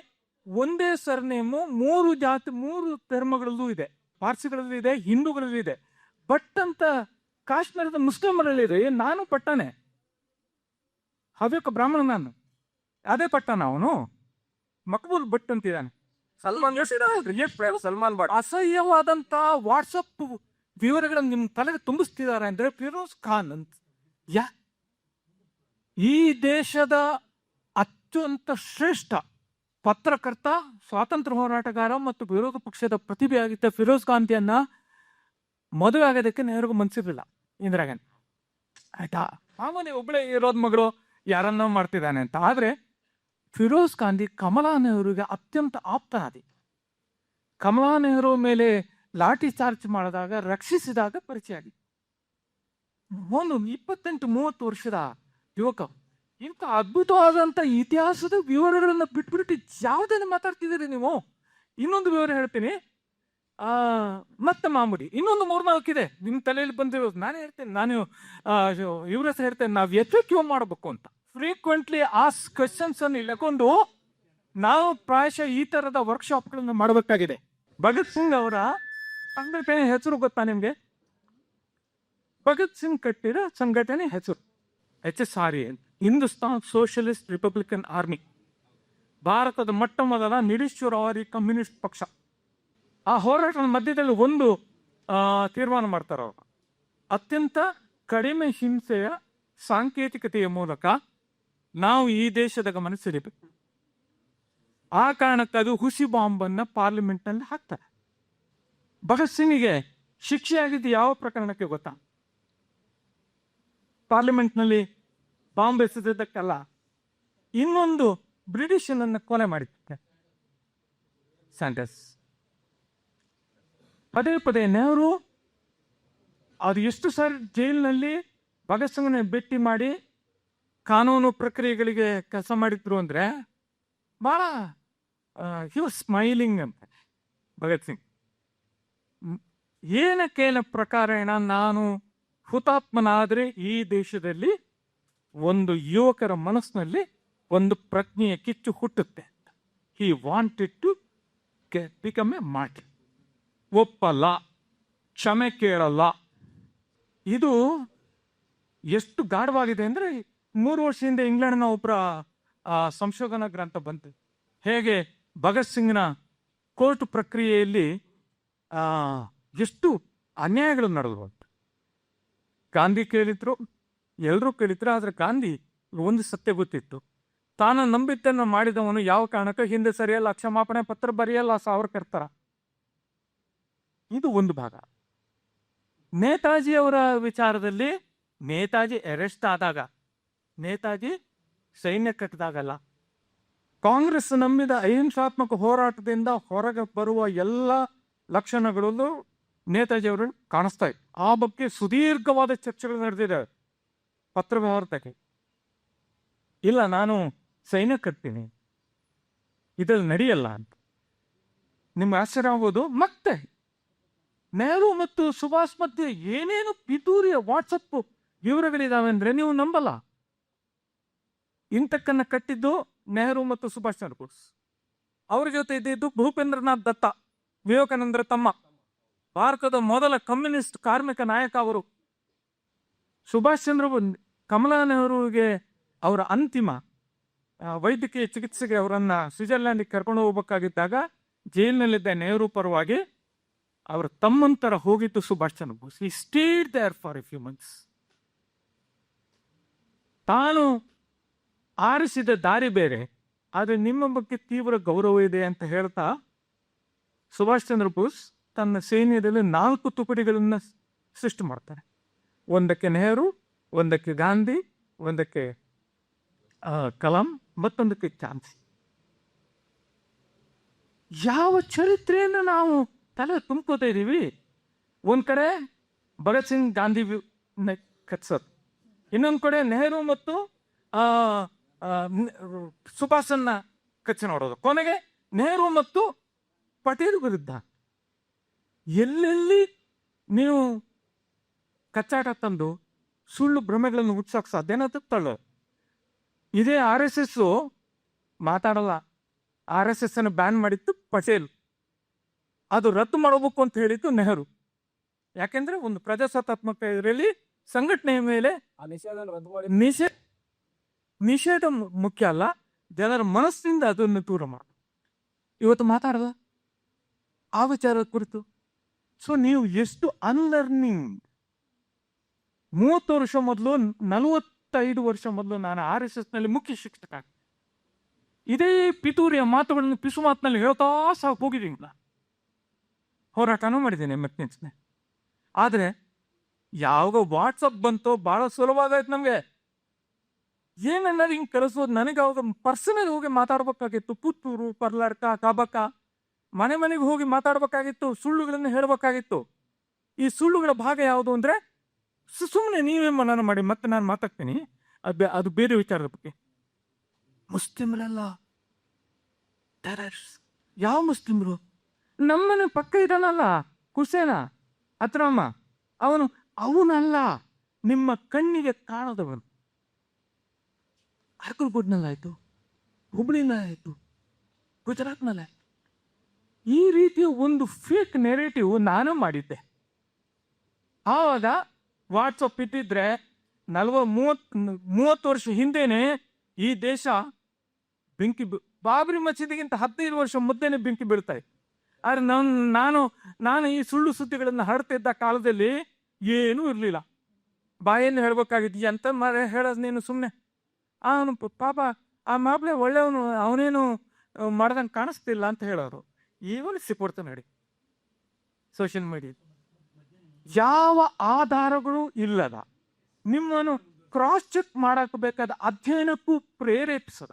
ಒಂದೇ ಸರ್ನೇಮು ಮೂರು ಜಾತಿ, ಮೂರು ಧರ್ಮಗಳಲ್ಲೂ ಇದೆ. ಪಾರ್ಸಿಗಳಲ್ಲೂ ಇದೆ, ಹಿಂದೂಗಳಲ್ಲೂ ಇದೆ. ಭಟ್ ಅಂತ ಕಾಶ್ಮೀರದ ಮುಸ್ಲಿಮರಲ್ಲಿದೆ, ನಾನು ಪಟ್ಟನೆ. ಹವ್ಯಕ ಬ್ರಾಹ್ಮಣ ನಾನು. ಅದೇ ಪಟ್ಟಣ ಅವನು. ಮಕ್ಬೂಲ್ ಭಟ್ ಅಂತಿದ್ದಾನೆ. ಸಲ್ಮಾನ್ ಸಲ್ಮಾನ್ ಭಟ್. ಅಸಹ್ಯವಾದಂತ ವಾಟ್ಸಪ್ ವಿವರಗಳನ್ನು ನಿಮ್ಮ ತಲೆಗೆ ತುಂಬಿಸ್ತಿದ್ದಾರೆ ಅಂದ್ರೆ ಫಿರೋಜ್ ಖಾನ್ ಅಂತ. ಯಾ? ಈ ದೇಶದ ಅತ್ಯಂತ ಶ್ರೇಷ್ಠ ಪತ್ರಕರ್ತ ಸ್ವಾತಂತ್ರ್ಯ ಹೋರಾಟಗಾರ ಮತ್ತು ವಿರೋಧ ಪಕ್ಷದ ಪ್ರತಿಭೆಯಾಗಿದ್ದ ಫಿರೋಜ್ ಗಾಂಧಿಯನ್ನ ಮದುವೆ ಆಗೋದಕ್ಕೆ ನೆಹರು ಮನ್ಸಿರ್ಲಿಲ್ಲ. ಇಂದಿರಾ ಗಾಂಧಿ ಆಯ್ತಾ? ಮಾಮೂಲಿ ಒಬ್ಬಳೇ ಇರೋದ್ ಮಗಳು ಯಾರನ್ನೋ ಮಾಡ್ತಿದ್ದಾನೆ ಅಂತ. ಆದರೆ ಫಿರೋಜ್ ಗಾಂಧಿ ಕಮಲಾ ನೆಹರುಗೆ ಅತ್ಯಂತ ಆಪ್ತನಾದಿ ಕಮಲಾ ನೆಹರು ಮೇಲೆ ಲಾಠಿ ಚಾರ್ಜ್ ಮಾಡಿದಾಗ, ರಕ್ಷಿಸಿದಾಗ ಪರಿಚಯ ಆಗಿ. ಒಂದು ಇಪ್ಪತ್ತೆಂಟು, ಮೂವತ್ತು ವರ್ಷದ ಯುವಕ. ಇಂಥ ಅದ್ಭುತವಾದಂಥ ಇತಿಹಾಸದ ವಿವರಗಳನ್ನು ಬಿಟ್ಬಿಟ್ಟು ಯಾವುದನ್ನು ಮಾತಾಡ್ತಿದ್ದೀರಿ ನೀವು? ಇನ್ನೊಂದು ವಿವರ ಹೇಳ್ತೀನಿ. ಆ, ಮತ್ತೆ ಮಾಮೂಲಿ, ಇನ್ನೊಂದು ಮೂರ್ನಾಲ್ಕಿದೆ ನಿಮ್ಮ ತಲೆಯಲ್ಲಿ ಬಂದಿರೋದು ನಾನು ಹೇಳ್ತೇನೆ, ನಾನು ಇವ್ರ ಹೇಳ್ತೇನೆ, ನಾವು ಎಫೆಕ್ಟಿವ್ ಮಾಡಬೇಕು ಅಂತ. ಫ್ರೀಕ್ವೆಂಟ್ಲಿ ಆಸ್ ಕ್ವೆಶನ್ಸ್ ಅನ್ನು ಇಳ್ಕೊಂಡು ನಾವು ಪ್ರಾಯಶಃ ಈ ತರದ ವರ್ಕ್ಶಾಪ್ಗಳನ್ನು ಮಾಡಬೇಕಾಗಿದೆ. ಭಗತ್ ಸಿಂಗ್ ಅವರ ಸಂಘಟನೆ ಹೆಸರು ಗೊತ್ತಾ ನಿಮಗೆ? ಭಗತ್ ಸಿಂಗ್ ಕಟ್ಟಿರೋ ಸಂಘಟನೆ ಹೆಸರು. H S R A Hindustan socialist republican army ಭಾರತದ ಮೊಟ್ಟ ಮೊದಲ ನಿರೀಶ್ವರವಾದಿ ಕಮ್ಯುನಿಸ್ಟ್ ಪಕ್ಷ. ಆ ಹೋರಾಟದ ಮಧ್ಯದಲ್ಲಿ ಒಂದು ತೀರ್ಮಾನ ಮಾಡ್ತಾರೆ ಅವರು ಅತ್ಯಂತ ಕಡಿಮೆ ಹಿಂಸೆಯ ಸಾಂಕೇತಿಕತೆಯ ಮೂಲಕ ನಾವು ಈ ದೇಶದ ಗಮನ ಸೆಳಿಬೇಕು ಆ ಕಾರಣಕ್ಕೆ ಅದು ಹುಸಿ ಬಾಂಬನ್ನು ಪಾರ್ಲಿಮೆಂಟ್ನಲ್ಲಿ ಹಾಕ್ತಾರೆ. ಭಗತ್ ಸಿಂಗ್ಗೆ ಶಿಕ್ಷೆ ಆಗಿದ್ದು ಯಾವ ಪ್ರಕರಣಕ್ಕೆ ಗೊತ್ತಾ? ಪಾರ್ಲಿಮೆಂಟ್ನಲ್ಲಿ ಬಾಂಬ್ ಎಸೆದಿದ್ದಕ್ಕಲ್ಲ, ಇನ್ನೊಂದು ಬ್ರಿಟಿಷನನ್ನು ಕೊಲೆ ಮಾಡಿದ್ದೆ. ಸ್ಯಾಂಟಸ್ ಪದೇ ಪದೇ ನೆಹರು ಅದು ಎಷ್ಟು ಸಾರಿ ಜೈಲಿನಲ್ಲಿ ಭಗತ್ ಸಿಂಗ್ನ ಭೇಟಿ ಮಾಡಿ ಕಾನೂನು ಪ್ರಕ್ರಿಯೆಗಳಿಗೆ ಕೆಲಸ ಮಾಡಿದ್ರು ಅಂದ್ರೆ ಭಾಳ ಹಿ ವಾಸ್ ಸ್ಮೈಲಿಂಗ್ ಅಂತ. ಭಗತ್ ಸಿಂಗ್. ಏನಕ್ಕೇನ ಪ್ರಕಾರೇಣ ನಾನು ಹುತಾತ್ಮನಾದರೆ ಈ ದೇಶದಲ್ಲಿ ಒಂದು ಯುವಕರ ಮನಸ್ಸಿನಲ್ಲಿ ಒಂದು ಪ್ರಜ್ಞೆಯ ಕಿಚ್ಚು ಹುಟ್ಟುತ್ತೆ he wanted to become a martyr ಒಪ್ಪಲ್ಲ, ಕ್ಷಮೆ ಕೇಳಲ್ಲ. ಇದು ಎಷ್ಟು ಗಾಢವಾಗಿದೆ ಅಂದರೆ ಮೂರು ವರ್ಷದಿಂದ ಇಂಗ್ಲೆಂಡ್ನ ಒಬ್ಬರ ಸಂಶೋಧನಾ ಗ್ರಂಥ ಬಂತು. ಹೇಗೆ? ಭಗತ್ ಸಿಂಗ್ನ ಕೋರ್ಟ್ ಪ್ರಕ್ರಿಯೆಯಲ್ಲಿ ಎಷ್ಟು ಅನ್ಯಾಯಗಳು ನಡೆದವು. ಅಂತ ಗಾಂಧಿ ಕೇಳಿದ್ರು ಎಲ್ಲರೂ ಕೇಳಿದ್ರು, ಆದರೆ ಗಾಂಧಿ ಒಂದು ಸತ್ಯ ಗೊತ್ತಿತ್ತು. ತಾನು ನಂಬಿದ್ದನ್ನು ಮಾಡಿದವನು ಯಾವ ಕಾರಣಕ್ಕೂ ಹಿಂದೆ ಸರಿಯಲ್ಲ, ಕ್ಷಮಾಪಣೆ ಪತ್ರ ಬರೆಯಲ್ಲ, ಸಾವರ್ಕರ್ತರ. ಇದು ಒಂದು ಭಾಗ. ನೇತಾಜಿ ಅವರ ವಿಚಾರದಲ್ಲಿ ನೇತಾಜಿ ಅರೆಸ್ಟ್ ಆದಾಗ, ನೇತಾಜಿ ಸೈನ್ಯ ಕಟ್ಟಿದಾಗಲ್ಲ. ಕಾಂಗ್ರೆಸ್ ನಂಬಿದ ಅಹಿಂಸಾತ್ಮಕ ಹೋರಾಟದಿಂದ ಹೊರಗೆ ಬರುವ ಎಲ್ಲ ಲಕ್ಷಣಗಳಲ್ಲೂ ನೇತಾಜಿ ಅವರು ಕಾಣಿಸ್ತಾ ಇತ್ತು ಆ ಬಗ್ಗೆ ಸುದೀರ್ಘವಾದ ಚರ್ಚೆಗಳು ನಡೆದಿದ್ದಾವೆ ಪತ್ರ ವ್ಯವಹಾರಕ್ಕೆ. ಇಲ್ಲ, ನಾನು ಸೈನ್ಯ ಕಟ್ತೀನಿ. ಇದ್ರಲ್ಲಿ ನಡೆಯಲ್ಲ ಅಂತ. ನಿಮ್ಗೆ ಆಶ್ಚರ್ಯ ಆಗ್ಬೋದು ಮತ್ತೆ ನೆಹರು ಮತ್ತು ಸುಭಾಷ್ ಮಧ್ಯೆ ಏನೇನು ಪಿತೂರಿಯ ವಾಟ್ಸಪ್ ವಿವರಗಳಿದಾವೆ ಅಂದ್ರೆ ನೀವು ನಂಬಲ್ಲ. ಇಂತಕ್ಕನ್ನ ಕಟ್ಟಿದ್ದು ನೆಹರು ಮತ್ತು ಸುಭಾಷ್ ಚಂದ್ರ ಬೋಸ್. ಅವರ ಜೊತೆ ಇದ್ದಿದ್ದು ಭೂಪೇಂದ್ರನಾಥ್ ದತ್ತ, ವಿವೇಕಾನಂದರ ತಮ್ಮ. ಭಾರತದ ಮೊದಲ ಕಮ್ಯುನಿಸ್ಟ್ ಕಾರ್ಮಿಕ ನಾಯಕ ಅವರು. ಸುಭಾಷ್ ಚಂದ್ರ ಕಮಲಾ ನೆಹರುಗೆ ಅವರ ಅಂತಿಮ ವೈದ್ಯಕೀಯ ಚಿಕಿತ್ಸೆಗೆ ಅವರನ್ನ ಸ್ವಿಟ್ಜರ್ಲ್ಯಾಂಡಿಗೆ ಕರ್ಕೊಂಡು ಹೋಗ್ಬೇಕಾಗಿದ್ದಾಗ ಜೈಲಿನಲ್ಲಿದ್ದ ನೆಹರು ಪರವಾಗಿ ಅವರ ತಮ್ಮಂತರ ಹೋಗಿತ್ತು Subhash Chandra Bose. He stayed there for a few months ತಾನು ಆರಿಸಿದ ದಾರಿ ಬೇರೆ, ಆದರೆ ನಿಮ್ಮ ಬಗ್ಗೆ ತೀವ್ರ ಗೌರವ ಇದೆ ಅಂತ ಹೇಳ್ತಾ ಸುಭಾಷ್ ಚಂದ್ರ ಬೋಸ್ ತನ್ನ ಸೈನ್ಯದಲ್ಲಿ ನಾಲ್ಕು ತುಕಡಿಗಳನ್ನು ಸೃಷ್ಟಿ ಮಾಡ್ತಾರೆ. ಒಂದಕ್ಕೆ ನೆಹರು, ಒಂದಕ್ಕೆ ಗಾಂಧಿ, ಒಂದಕ್ಕೆ ಕಲಾಂ, ಮತ್ತೊಂದಕ್ಕೆ ಚಾನ್ಸಿ ಯಾವ ಚರಿತ್ರೆಯನ್ನು ನಾವು ತಲೆ ತುಂಬ್ಕೋತಾ ಇದ್ದೀವಿ. ಒಂದು ಕಡೆ ಭಗತ್ ಸಿಂಗ್ ಗಾಂಧಿ ಕಚ್ಚಿಸೋದು ಇನ್ನೊಂದು ಕಡೆ ನೆಹರು ಮತ್ತು ಸುಭಾಷನ್ನ ಕಚ್ಚಿ ನೋಡೋದು. ಕೊನೆಗೆ ನೆಹರು ಮತ್ತು ಪಟೇಲ್ ವಿರುದ್ಧ. ಎಲ್ಲೆಲ್ಲಿ ನೀವು ಕಚ್ಚಾಟ ತಂದು ಸುಳ್ಳು ಭ್ರಮೆಗಳನ್ನು ಹುಟ್ಸೋಕೆ ಸಾಧ್ಯನ ತಳ್ಳೋದು ಇದೇ ಆರ್ ಎಸ್ ಎಸ್ ಮಾತಾಡಲ್ಲ. ಆರ್ ಎಸ್ ಎಸ್ ಅನ್ನು ಬ್ಯಾನ್ ಮಾಡಿದ್ದು ಪಟೇಲ್. ಅದು ರದ್ದು ಮಾಡಬೇಕು ಅಂತ ಹೇಳಿದ್ದು ನೆಹರು. ಯಾಕೆಂದ್ರೆ ಒಂದು ಪ್ರಜಾಸತ್ತಾತ್ಮಕ ಇದರಲ್ಲಿ ಸಂಘಟನೆಯ ಮೇಲೆ ಆ ನಿಷೇಧ ನಿಷೇಧ ಮುಖ್ಯ ಅಲ್ಲ ಜನರ ಮನಸ್ಸಿನಿಂದ ಅದನ್ನು ದೂರ ಮಾಡ. ಇವತ್ತು ಮಾತಾಡದ? ಆ ವಿಚಾರದ ಕುರಿತು? ಸೊ ನೀವು ಎಷ್ಟು ಅನ್ಲರ್ನಿಂಗ್ ಮೂವತ್ತು ವರ್ಷ ಮೊದಲು ನಲವತ್ತೈದು ವರ್ಷ ಮೊದಲು ನಾನು ಆರ್ ಎಸ್ ಎಸ್ನಲ್ಲಿ ಮುಖ್ಯ ಶಿಕ್ಷಕ ಇದೇ ಪಿತೂರಿಯ ಮಾತುಗಳನ್ನು ಪಿಸು ಮಾತಿನಲ್ಲಿ ಹೇಳ್ತಾ ಸಾಕು ಹೋಗಿದ್ದೀನಿ ನಾನು. ಹೋರಾಟನೂ ಮಾಡಿದ್ದೇನೆ ಮೆಕ್ನಿನ್ಸ್ನೆ ಆದರೆ ಯಾವಾಗ ವಾಟ್ಸಪ್ ಬಂತೋ ಭಾಳ ಸುಲಭವಾಗಾಯ್ತು ನಮಗೆ. ಏನನ್ನ ಹಿಂಗೆ ಕಲಿಸೋದು ನನಗೆ ಅವಾಗ ಪರ್ಸನಲ್ ಹೋಗಿ ಮಾತಾಡ್ಬೇಕಾಗಿತ್ತು. ಪುತ್ತೂರು, ಪರ್ಲಾರ್ಕ ಕಾಬಕ್ಕ ಮನೆ ಮನೆಗೆ ಹೋಗಿ ಮಾತಾಡ್ಬೇಕಾಗಿತ್ತು, ಸುಳ್ಳುಗಳನ್ನು ಹೇಳಬೇಕಾಗಿತ್ತು. ಈ ಸುಳ್ಳುಗಳ ಭಾಗ ಯಾವುದು ಅಂದರೆ ಸುಮ್ಮನೆ ನೀವೇ ಮನನ ಮಾಡಿ, ಮತ್ತೆ ನಾನು ಮಾತಾಡ್ತೀನಿ. ಅದು ಅದು ಬೇರೆ ವಿಚಾರದ ಬಗ್ಗೆ. ಮುಸ್ಲಿಮರಲ್ಲ. ಯಾವ ಮುಸ್ಲಿಮರು? ನಮ್ಮನೆ ಪಕ್ಕ ಇದ್ದಾನಲ್ಲ ಕುಸೇನ ಅತ್ರಮ್ಮ ಅವನು ಅವನಲ್ಲ, ನಿಮ್ಮ ಕಣ್ಣಿಗೆ ಕಾಣದವನು. ಆಯ್ತು ಹುಬ್ಳಿನಲ್ಲಾಯ್ತು ಗುಜರಾತ್ನಲ್ಲಾಯ್ತು ಈ ರೀತಿಯ ಒಂದು ಫೇಕ್ ನೆರೇಟಿವ್ ನಾನು ಮಾಡಿದ್ದೆ. ಆವಾಗ ವಾಟ್ಸಪ್ ಇಟ್ಟಿದ್ರೆ ನಲ್ವ ಮೂವತ್ ಮೂವತ್ತು ವರ್ಷ ಹಿಂದೆನೆ ಈ ದೇಶ ಬೆಂಕಿ ಬಾಬರಿ ಮಸೀದಿಗಿಂತ ಹದಿನೈದು ವರ್ಷ ಮುದ್ದೆನೆ ಬೆಂಕಿ ಬೀಳ್ತಾ ಇತ್ತು. ಆದ್ರೆ ನಾನು ನಾನು ನಾನು ಈ ಸುಳ್ಳು ಸುದ್ದಿಗಳನ್ನು ಹರಡ್ತಿದ್ದ ಕಾಲದಲ್ಲಿ ಏನೂ ಇರಲಿಲ್ಲ. ಬಾಯನ್ನು ಹೇಳ್ಬೇಕಾಗಿತ್ತು ಅಂತ ಮರ, ಹೇಳೋದು ನೀನು ಸುಮ್ಮನೆ ಅವನು ಪಾಪ ಆ ಮಾಪ್ಲೆ ಒಳ್ಳೆಯವನು, ಅವನೇನು ಮಾಡ್ದಂಗೆ ಕಾಣಿಸ್ತಿಲ್ಲ ಅಂತ ಹೇಳೋರು. ಈಗಲೂ ಸಿಕ್ಕೊಡ್ತಾನೆ ನಡಿ. ಸೋಷಿಯಲ್ ಮೀಡಿಯಾ ಯಾವ ಆಧಾರಗಳು ಇಲ್ಲದ. ನಿಮ್ಮನ್ನು ಕ್ರಾಸ್ ಚೆಕ್ ಮಾಡಕ್ಕೆ ಬೇಕಾದ ಅಧ್ಯಯನಕ್ಕೂ ಪ್ರೇರೇಪಿಸದ.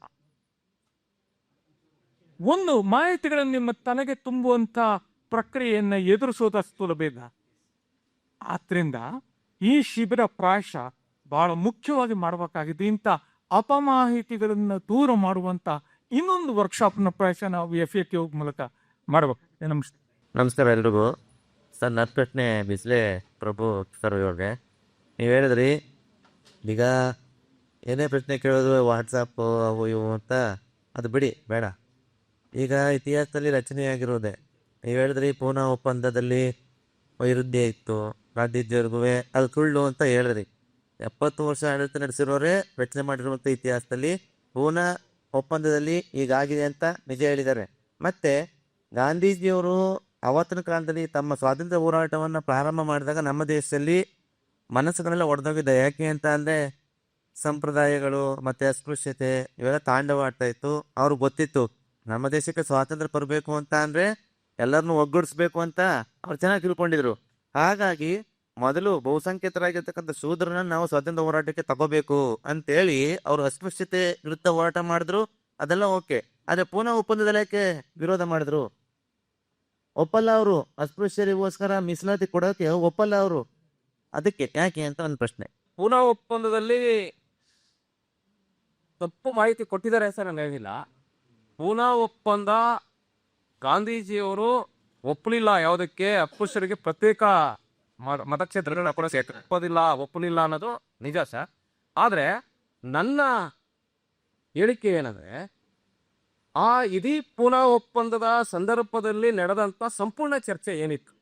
ಒಂದು ಮಾಹಿತಿಗಳನ್ನು ನಿಮ್ಮ ತಲೆಗೆ ತುಂಬುವಂತ ಪ್ರಕ್ರಿಯೆಯನ್ನು ಎದುರಿಸೋದ ಸುಲಭ ಇಲ್ಲ ಆದ್ರಿಂದ ಈ ಶಿಬಿರ ಪ್ರಾಯಶ ಬಹಳ ಮುಖ್ಯವಾಗಿ ಮಾಡಬೇಕಾಗಿದೆ. ಇಂಥ ಅಪಮಾಹಿತಿಗಳನ್ನು ದೂರ ಮಾಡುವಂತ ಇನ್ನೊಂದು ವರ್ಕ್ಶಾಪ್ನ ಪ್ರಾಯಶ ನಾವು ಎಫ್ ಎ ಟಿ ಮೂಲಕ ಮಾಡಬೇಕು. ನಮಸ್ತೆ. ನಮಸ್ಕಾರ ಎಲ್ರಿಗೂ. ಸರ್ ನನ್ನ ಪ್ರಶ್ನೆ ಬಿಸ್ಲೇ ಪ್ರಭು ಸರ್ ಇವ್ರಿಗೆ ನೀವು ಹೇಳಿದ್ರಿ, ಈಗ ಏನೇ ಪ್ರಶ್ನೆ ಕೇಳೋದು ವಾಟ್ಸಪ್ಪು ಅವು ಇವು ಅಂತ, ಅದು ಬಿಡಿ, ಬೇಡ. ಈಗ ಇತಿಹಾಸದಲ್ಲಿ ರಚನೆಯಾಗಿರೋದೆ. ನೀವು ಹೇಳಿದ್ರಿ ಪೂನಾ ಒಪ್ಪಂದದಲ್ಲಿ ವೈರುಧ್ಯ ಇತ್ತು. ಗಾಂಧೀಜಿಯವರಿಗೂ ಅದು ಸುಳ್ಳು ಅಂತ ಹೇಳಿದ್ರಿ. ಎಪ್ಪತ್ತು ವರ್ಷ ಆಡಳಿತ ನಡೆಸಿರೋರೇ ರಚನೆ ಮಾಡಿರುವಂಥ ಇತಿಹಾಸದಲ್ಲಿ ಪೂನಾ ಒಪ್ಪಂದದಲ್ಲಿ ಈಗಾಗಿದೆ ಅಂತ ನಿಜ ಹೇಳಿದ್ದಾರೆ. ಮತ್ತೆ ಗಾಂಧೀಜಿಯವರು ಅವತ್ತಿನ ಕಾಲದಲ್ಲಿ ತಮ್ಮ ಸ್ವಾತಂತ್ರ್ಯ ಹೋರಾಟವನ್ನು ಪ್ರಾರಂಭ ಮಾಡಿದಾಗ ನಮ್ಮ ದೇಶದಲ್ಲಿ ಮನಸ್ಸುಗಳೆಲ್ಲ ಒಡೆದೋಗಿದೆ ಯಾಕೆ ಅಂತ ಅಂದರೆ ಸಂಪ್ರದಾಯಗಳು ಮತ್ತೆ ಅಸ್ಪೃಶ್ಯತೆ ಇವೆಲ್ಲ ತಾಂಡವಾಡ್ತಾ ಇತ್ತು. ಅವ್ರಿಗೆ ಗೊತ್ತಿತ್ತು. ನಮ್ಮ ದೇಶಕ್ಕೆ ಸ್ವಾತಂತ್ರ್ಯ ಬರಬೇಕು ಅಂತ ಅಂದ್ರೆ ಎಲ್ಲರನ್ನು ಒಗ್ಗೂಡಿಸ್ಬೇಕು ಅಂತ ಅವ್ರು ಚೆನ್ನಾಗಿ ತಿಳ್ಕೊಂಡಿದ್ರು. ಹಾಗಾಗಿ ಮೊದಲು ಬಹುಸಂಖ್ಯಾತರಾಗಿರ್ತಕ್ಕಂಥ ಶೂದ್ರನ ನಾವು ಸ್ವಾತಂತ್ರ್ಯ ಹೋರಾಟಕ್ಕೆ ತಗೋಬೇಕು ಅಂತೇಳಿ ಅವರು ಅಸ್ಪೃಶ್ಯತೆ ವಿರುದ್ಧ ಹೋರಾಟ ಮಾಡಿದ್ರು. ಅದೆಲ್ಲ ಓಕೆ. ಆದ್ರೆ ಪೂನಾ ಒಪ್ಪಂದದಲ್ಲಿ ವಿರೋಧ ಮಾಡಿದ್ರು? ಒಪ್ಪಲ್ಲ ಅವರು. ಅಸ್ಪೃಶ್ಯರಿಗೋಸ್ಕರ ಮೀಸಲಾತಿ ಕೊಡೋಕೆ ಒಪ್ಪಲ್ಲ ಅವರು. ಅದಕ್ಕೆ ಯಾಕೆ ಅಂತ ಒಂದು ಪ್ರಶ್ನೆ. ಪೂನಾ ಒಪ್ಪಂದದಲ್ಲಿ ತಪ್ಪು ಮಾಹಿತಿ ಕೊಟ್ಟಿದ್ದಾರೆ ಸರ್ ನಾನು ಹೇಳಿಲ್ಲ ಪೂನಾ ಒಪ್ಪಂದ. ಗಾಂಧೀಜಿಯವರು ಒಪ್ಪಲಿಲ್ಲ. ಯಾವುದಕ್ಕೆ? ಅಸ್ಪೃಶ್ಯರಿಗೆ ಪ್ರತ್ಯೇಕ ಮತಕ್ಷೇತ್ರಗಳನ್ನ ಕೂಡ ಒಪ್ಪೋದಿಲ್ಲ, ಒಪ್ಪಲಿಲ್ಲ ಅನ್ನೋದು ನಿಜ ಸರ್. ಆದರೆ ನನ್ನ ಹೇಳಿಕೆ ಏನಂದ್ರೆ, ಆ ಇಡೀ ಪೂನಾ ಒಪ್ಪಂದದ ಸಂದರ್ಭದಲ್ಲಿ ನಡೆದಂಥ ಸಂಪೂರ್ಣ ಚರ್ಚೆ ಏನಿತ್ತು?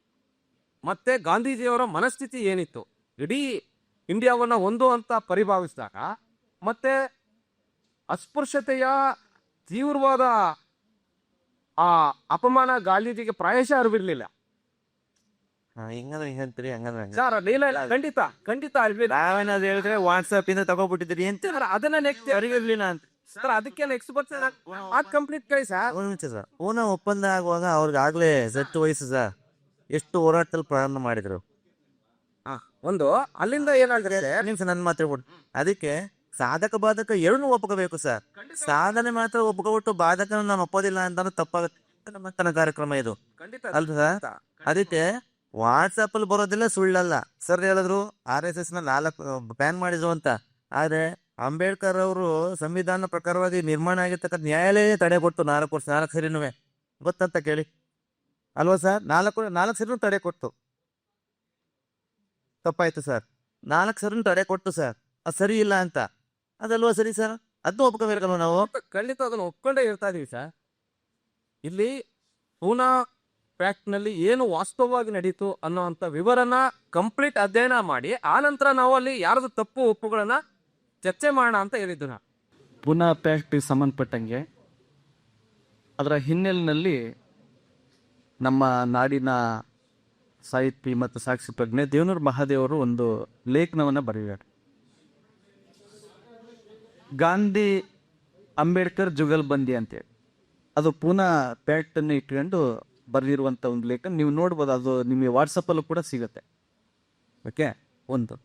ಮತ್ತೆ ಗಾಂಧೀಜಿಯವರ ಮನಸ್ಥಿತಿ ಏನಿತ್ತು? ಇಡೀ ಇಂಡಿಯಾವನ್ನ ಒಂದು ಅಂತ ಪರಿಭಾವಿಸಿದಾಗ, ಮತ್ತೆ ಅಸ್ಪೃಶ್ಯತೆಯ ತೀವ್ರವಾದ ಆ ಅಪಮಾನ ಗಾಂಧೀಜಿಗೆ ಪ್ರಾಯಶಃ ಅರಿವಿರ್ಲಿಲ್ಲ. ಹಿಂಗಂದ್ರೆ ಹಿಂಗ್ ಅಂತೀರಿ ಹಂಗಂದ್ರೆ. ಹಂಗ ಸರ್ ಇಲ್ಲ ಇಲ್ಲ ಖಂಡಿತ ಖಂಡಿತ ಅರಿವಿಲ್ಲ ನಾವೇನಾದ್ರು ಹೇಳಿದ್ರೆ ವಾಟ್ಸ್ಆಪ್ ಇಂದ ತಗೋಬಿಟ್ಟಿದ್ರಿ ಅಂತ ಸರ್ ಅದನ್ನ ನೆಕ್ಸ್ಟ್ ಅರಿವಿರ್ಲಿಲ್ಲ ಅಂತ. ಸರ್ ಅದಕ್ಕೆ ನೆಕ್ಸ್ಟ್ ಬರ್ತಾರೆ ಆ ಕಂಪ್ಲೀಟ್ ಕಳಿ ಸರ್. ಒಂದ್ ನಿಮಿಷ ಸರ್. ಓನ ಒಪ್ಪಂದ ಆಗುವಾಗ ಅವ್ರಿಗೆ ಆಗ್ಲೇ ಸತ್ತು ವಯಸ್ಸು ಸರ್. ಎಷ್ಟು ಹೋರಾಟದಲ್ಲಿ ಪ್ರಾರಂಭ ಮಾಡಿದ್ರು. ಒಂದು ಅಲ್ಲಿಂದ ಏನಾದ್ರೆ ನಿಮಿಷ ನನ್ನ ಮಾತ್ರ ಅದಕ್ಕೆ ಸಾಧಕ ಬಾಧಕ ಎರಡನ್ನೂ ಒಪ್ಕೋಬೇಕು ಸರ್. ಸಾಧನೆ ಮಾತ್ರ ಒಪ್ಕೊಬಿಟ್ಟು ಬಾಧಕ ನಾನು ಒಪ್ಪೋದಿಲ್ಲ ಅಂತ ತಪ್ಪಾಗುತ್ತೆ ನಮ್ಮ ಕಾರ್ಯಕ್ರಮ ಇದು. ಅಲ್ವಾ ಸರ್? ಅದಕ್ಕೆ ವಾಟ್ಸಪ್ ಅಲ್ಲಿ ಬರೋದಿಲ್ಲ ಸುಳ್ಳಲ್ಲ. ಸರ್ ಹೇಳಿದ್ರು ಆರ್ ಎಸ್ ಎಸ್ನ ನಾಲ್ಕು ಬ್ಯಾನ್ ಮಾಡಿದ್ರು ಅಂತ. ಆದ್ರೆ ಅಂಬೇಡ್ಕರ್ ಅವರು ಸಂವಿಧಾನ ಪ್ರಕಾರವಾಗಿ ನಿರ್ಮಾಣ ಆಗಿರ್ತಕ್ಕಂಥ ನ್ಯಾಯಾಲಯ ತಡೆ ಕೊಟ್ಟು ನಾಲ್ಕು ವರ್ಷ ನಾಲ್ಕು ಸರಿನೂ ಗೊತ್ತಂತ ಕೇಳಿ. ಅಲ್ವಾ ಸರ್? ನಾಲ್ಕು ನಾಲ್ಕು ಸರಿನೂ ತಡೆ ಕೊಟ್ಟು. ತಪ್ಪಾಯ್ತು ಸರ್. ನಾಲ್ಕು ಸರಿನೂ ತಡೆ ಕೊಟ್ಟು ಸರ್. ಅದು ಸರಿ ಇಲ್ಲ ಅಂತ. ಅದಲ್ವಾ ಸರಿ ಸರ್? ಅದನ್ನು ಒಪ್ಕೋಬೇಕಲ್ವ ನಾವು? ಖಂಡಿತ ಅದನ್ನು ಒಪ್ಕೊಂಡೇ ಇರ್ತಾ ಇದೀವಿ ಸರ್. ಇಲ್ಲಿ ಪೂನಾ ನಲ್ಲಿ ಏನು ವಾಸ್ತವವಾಗಿ ನಡೀತು ಅನ್ನೋಂಥ ವಿವರನ ಕಂಪ್ಲೀಟ್ ಅಧ್ಯಯನ ಮಾಡಿ ಆ ನಂತರ ನಾವು ಅಲ್ಲಿ ಯಾರದು ತಪ್ಪು ಒಪ್ಪುಗಳನ್ನ ಚರ್ಚೆ ಮಾಡೋಣ ಅಂತ ಹೇಳಿದ್ದು ನಾ ಪುನಃ ಪ್ಯಾಕ್ಟಿಗೆ ಸಂಬಂಧಪಟ್ಟಂಗೆ ಅದರ ಹಿನ್ನೆಲೆಯಲ್ಲಿ ನಮ್ಮ ನಾಡಿನ ಸಾಹಿತಿ ಮತ್ತು ಸಾಕ್ಷಿ ಪ್ರಜ್ಞೆ ದೇವನೂರು ಮಹಾದೇವರು ಒಂದು ಲೇಖನವನ್ನು ಬರೆದಿದ್ದಾರೆ ಗಾಂಧಿ ಅಂಬೇಡ್ಕರ್ ಜುಗಲ್ಬಂದಿ ಅಂತೇಳಿ. ಅದು ಪುನಃ ಪ್ಯಾಟನ್ನು ಇಟ್ಕೊಂಡು ಬರೆದಿರುವಂಥ ಒಂದು ಲೇಖನ. ನೀವು ನೋಡ್ಬೋದು, ಅದು ನಿಮಗೆ ವಾಟ್ಸಪ್ಪಲ್ಲೂ ಕೂಡ ಸಿಗುತ್ತೆ. ಓಕೆ? ಒಂದು.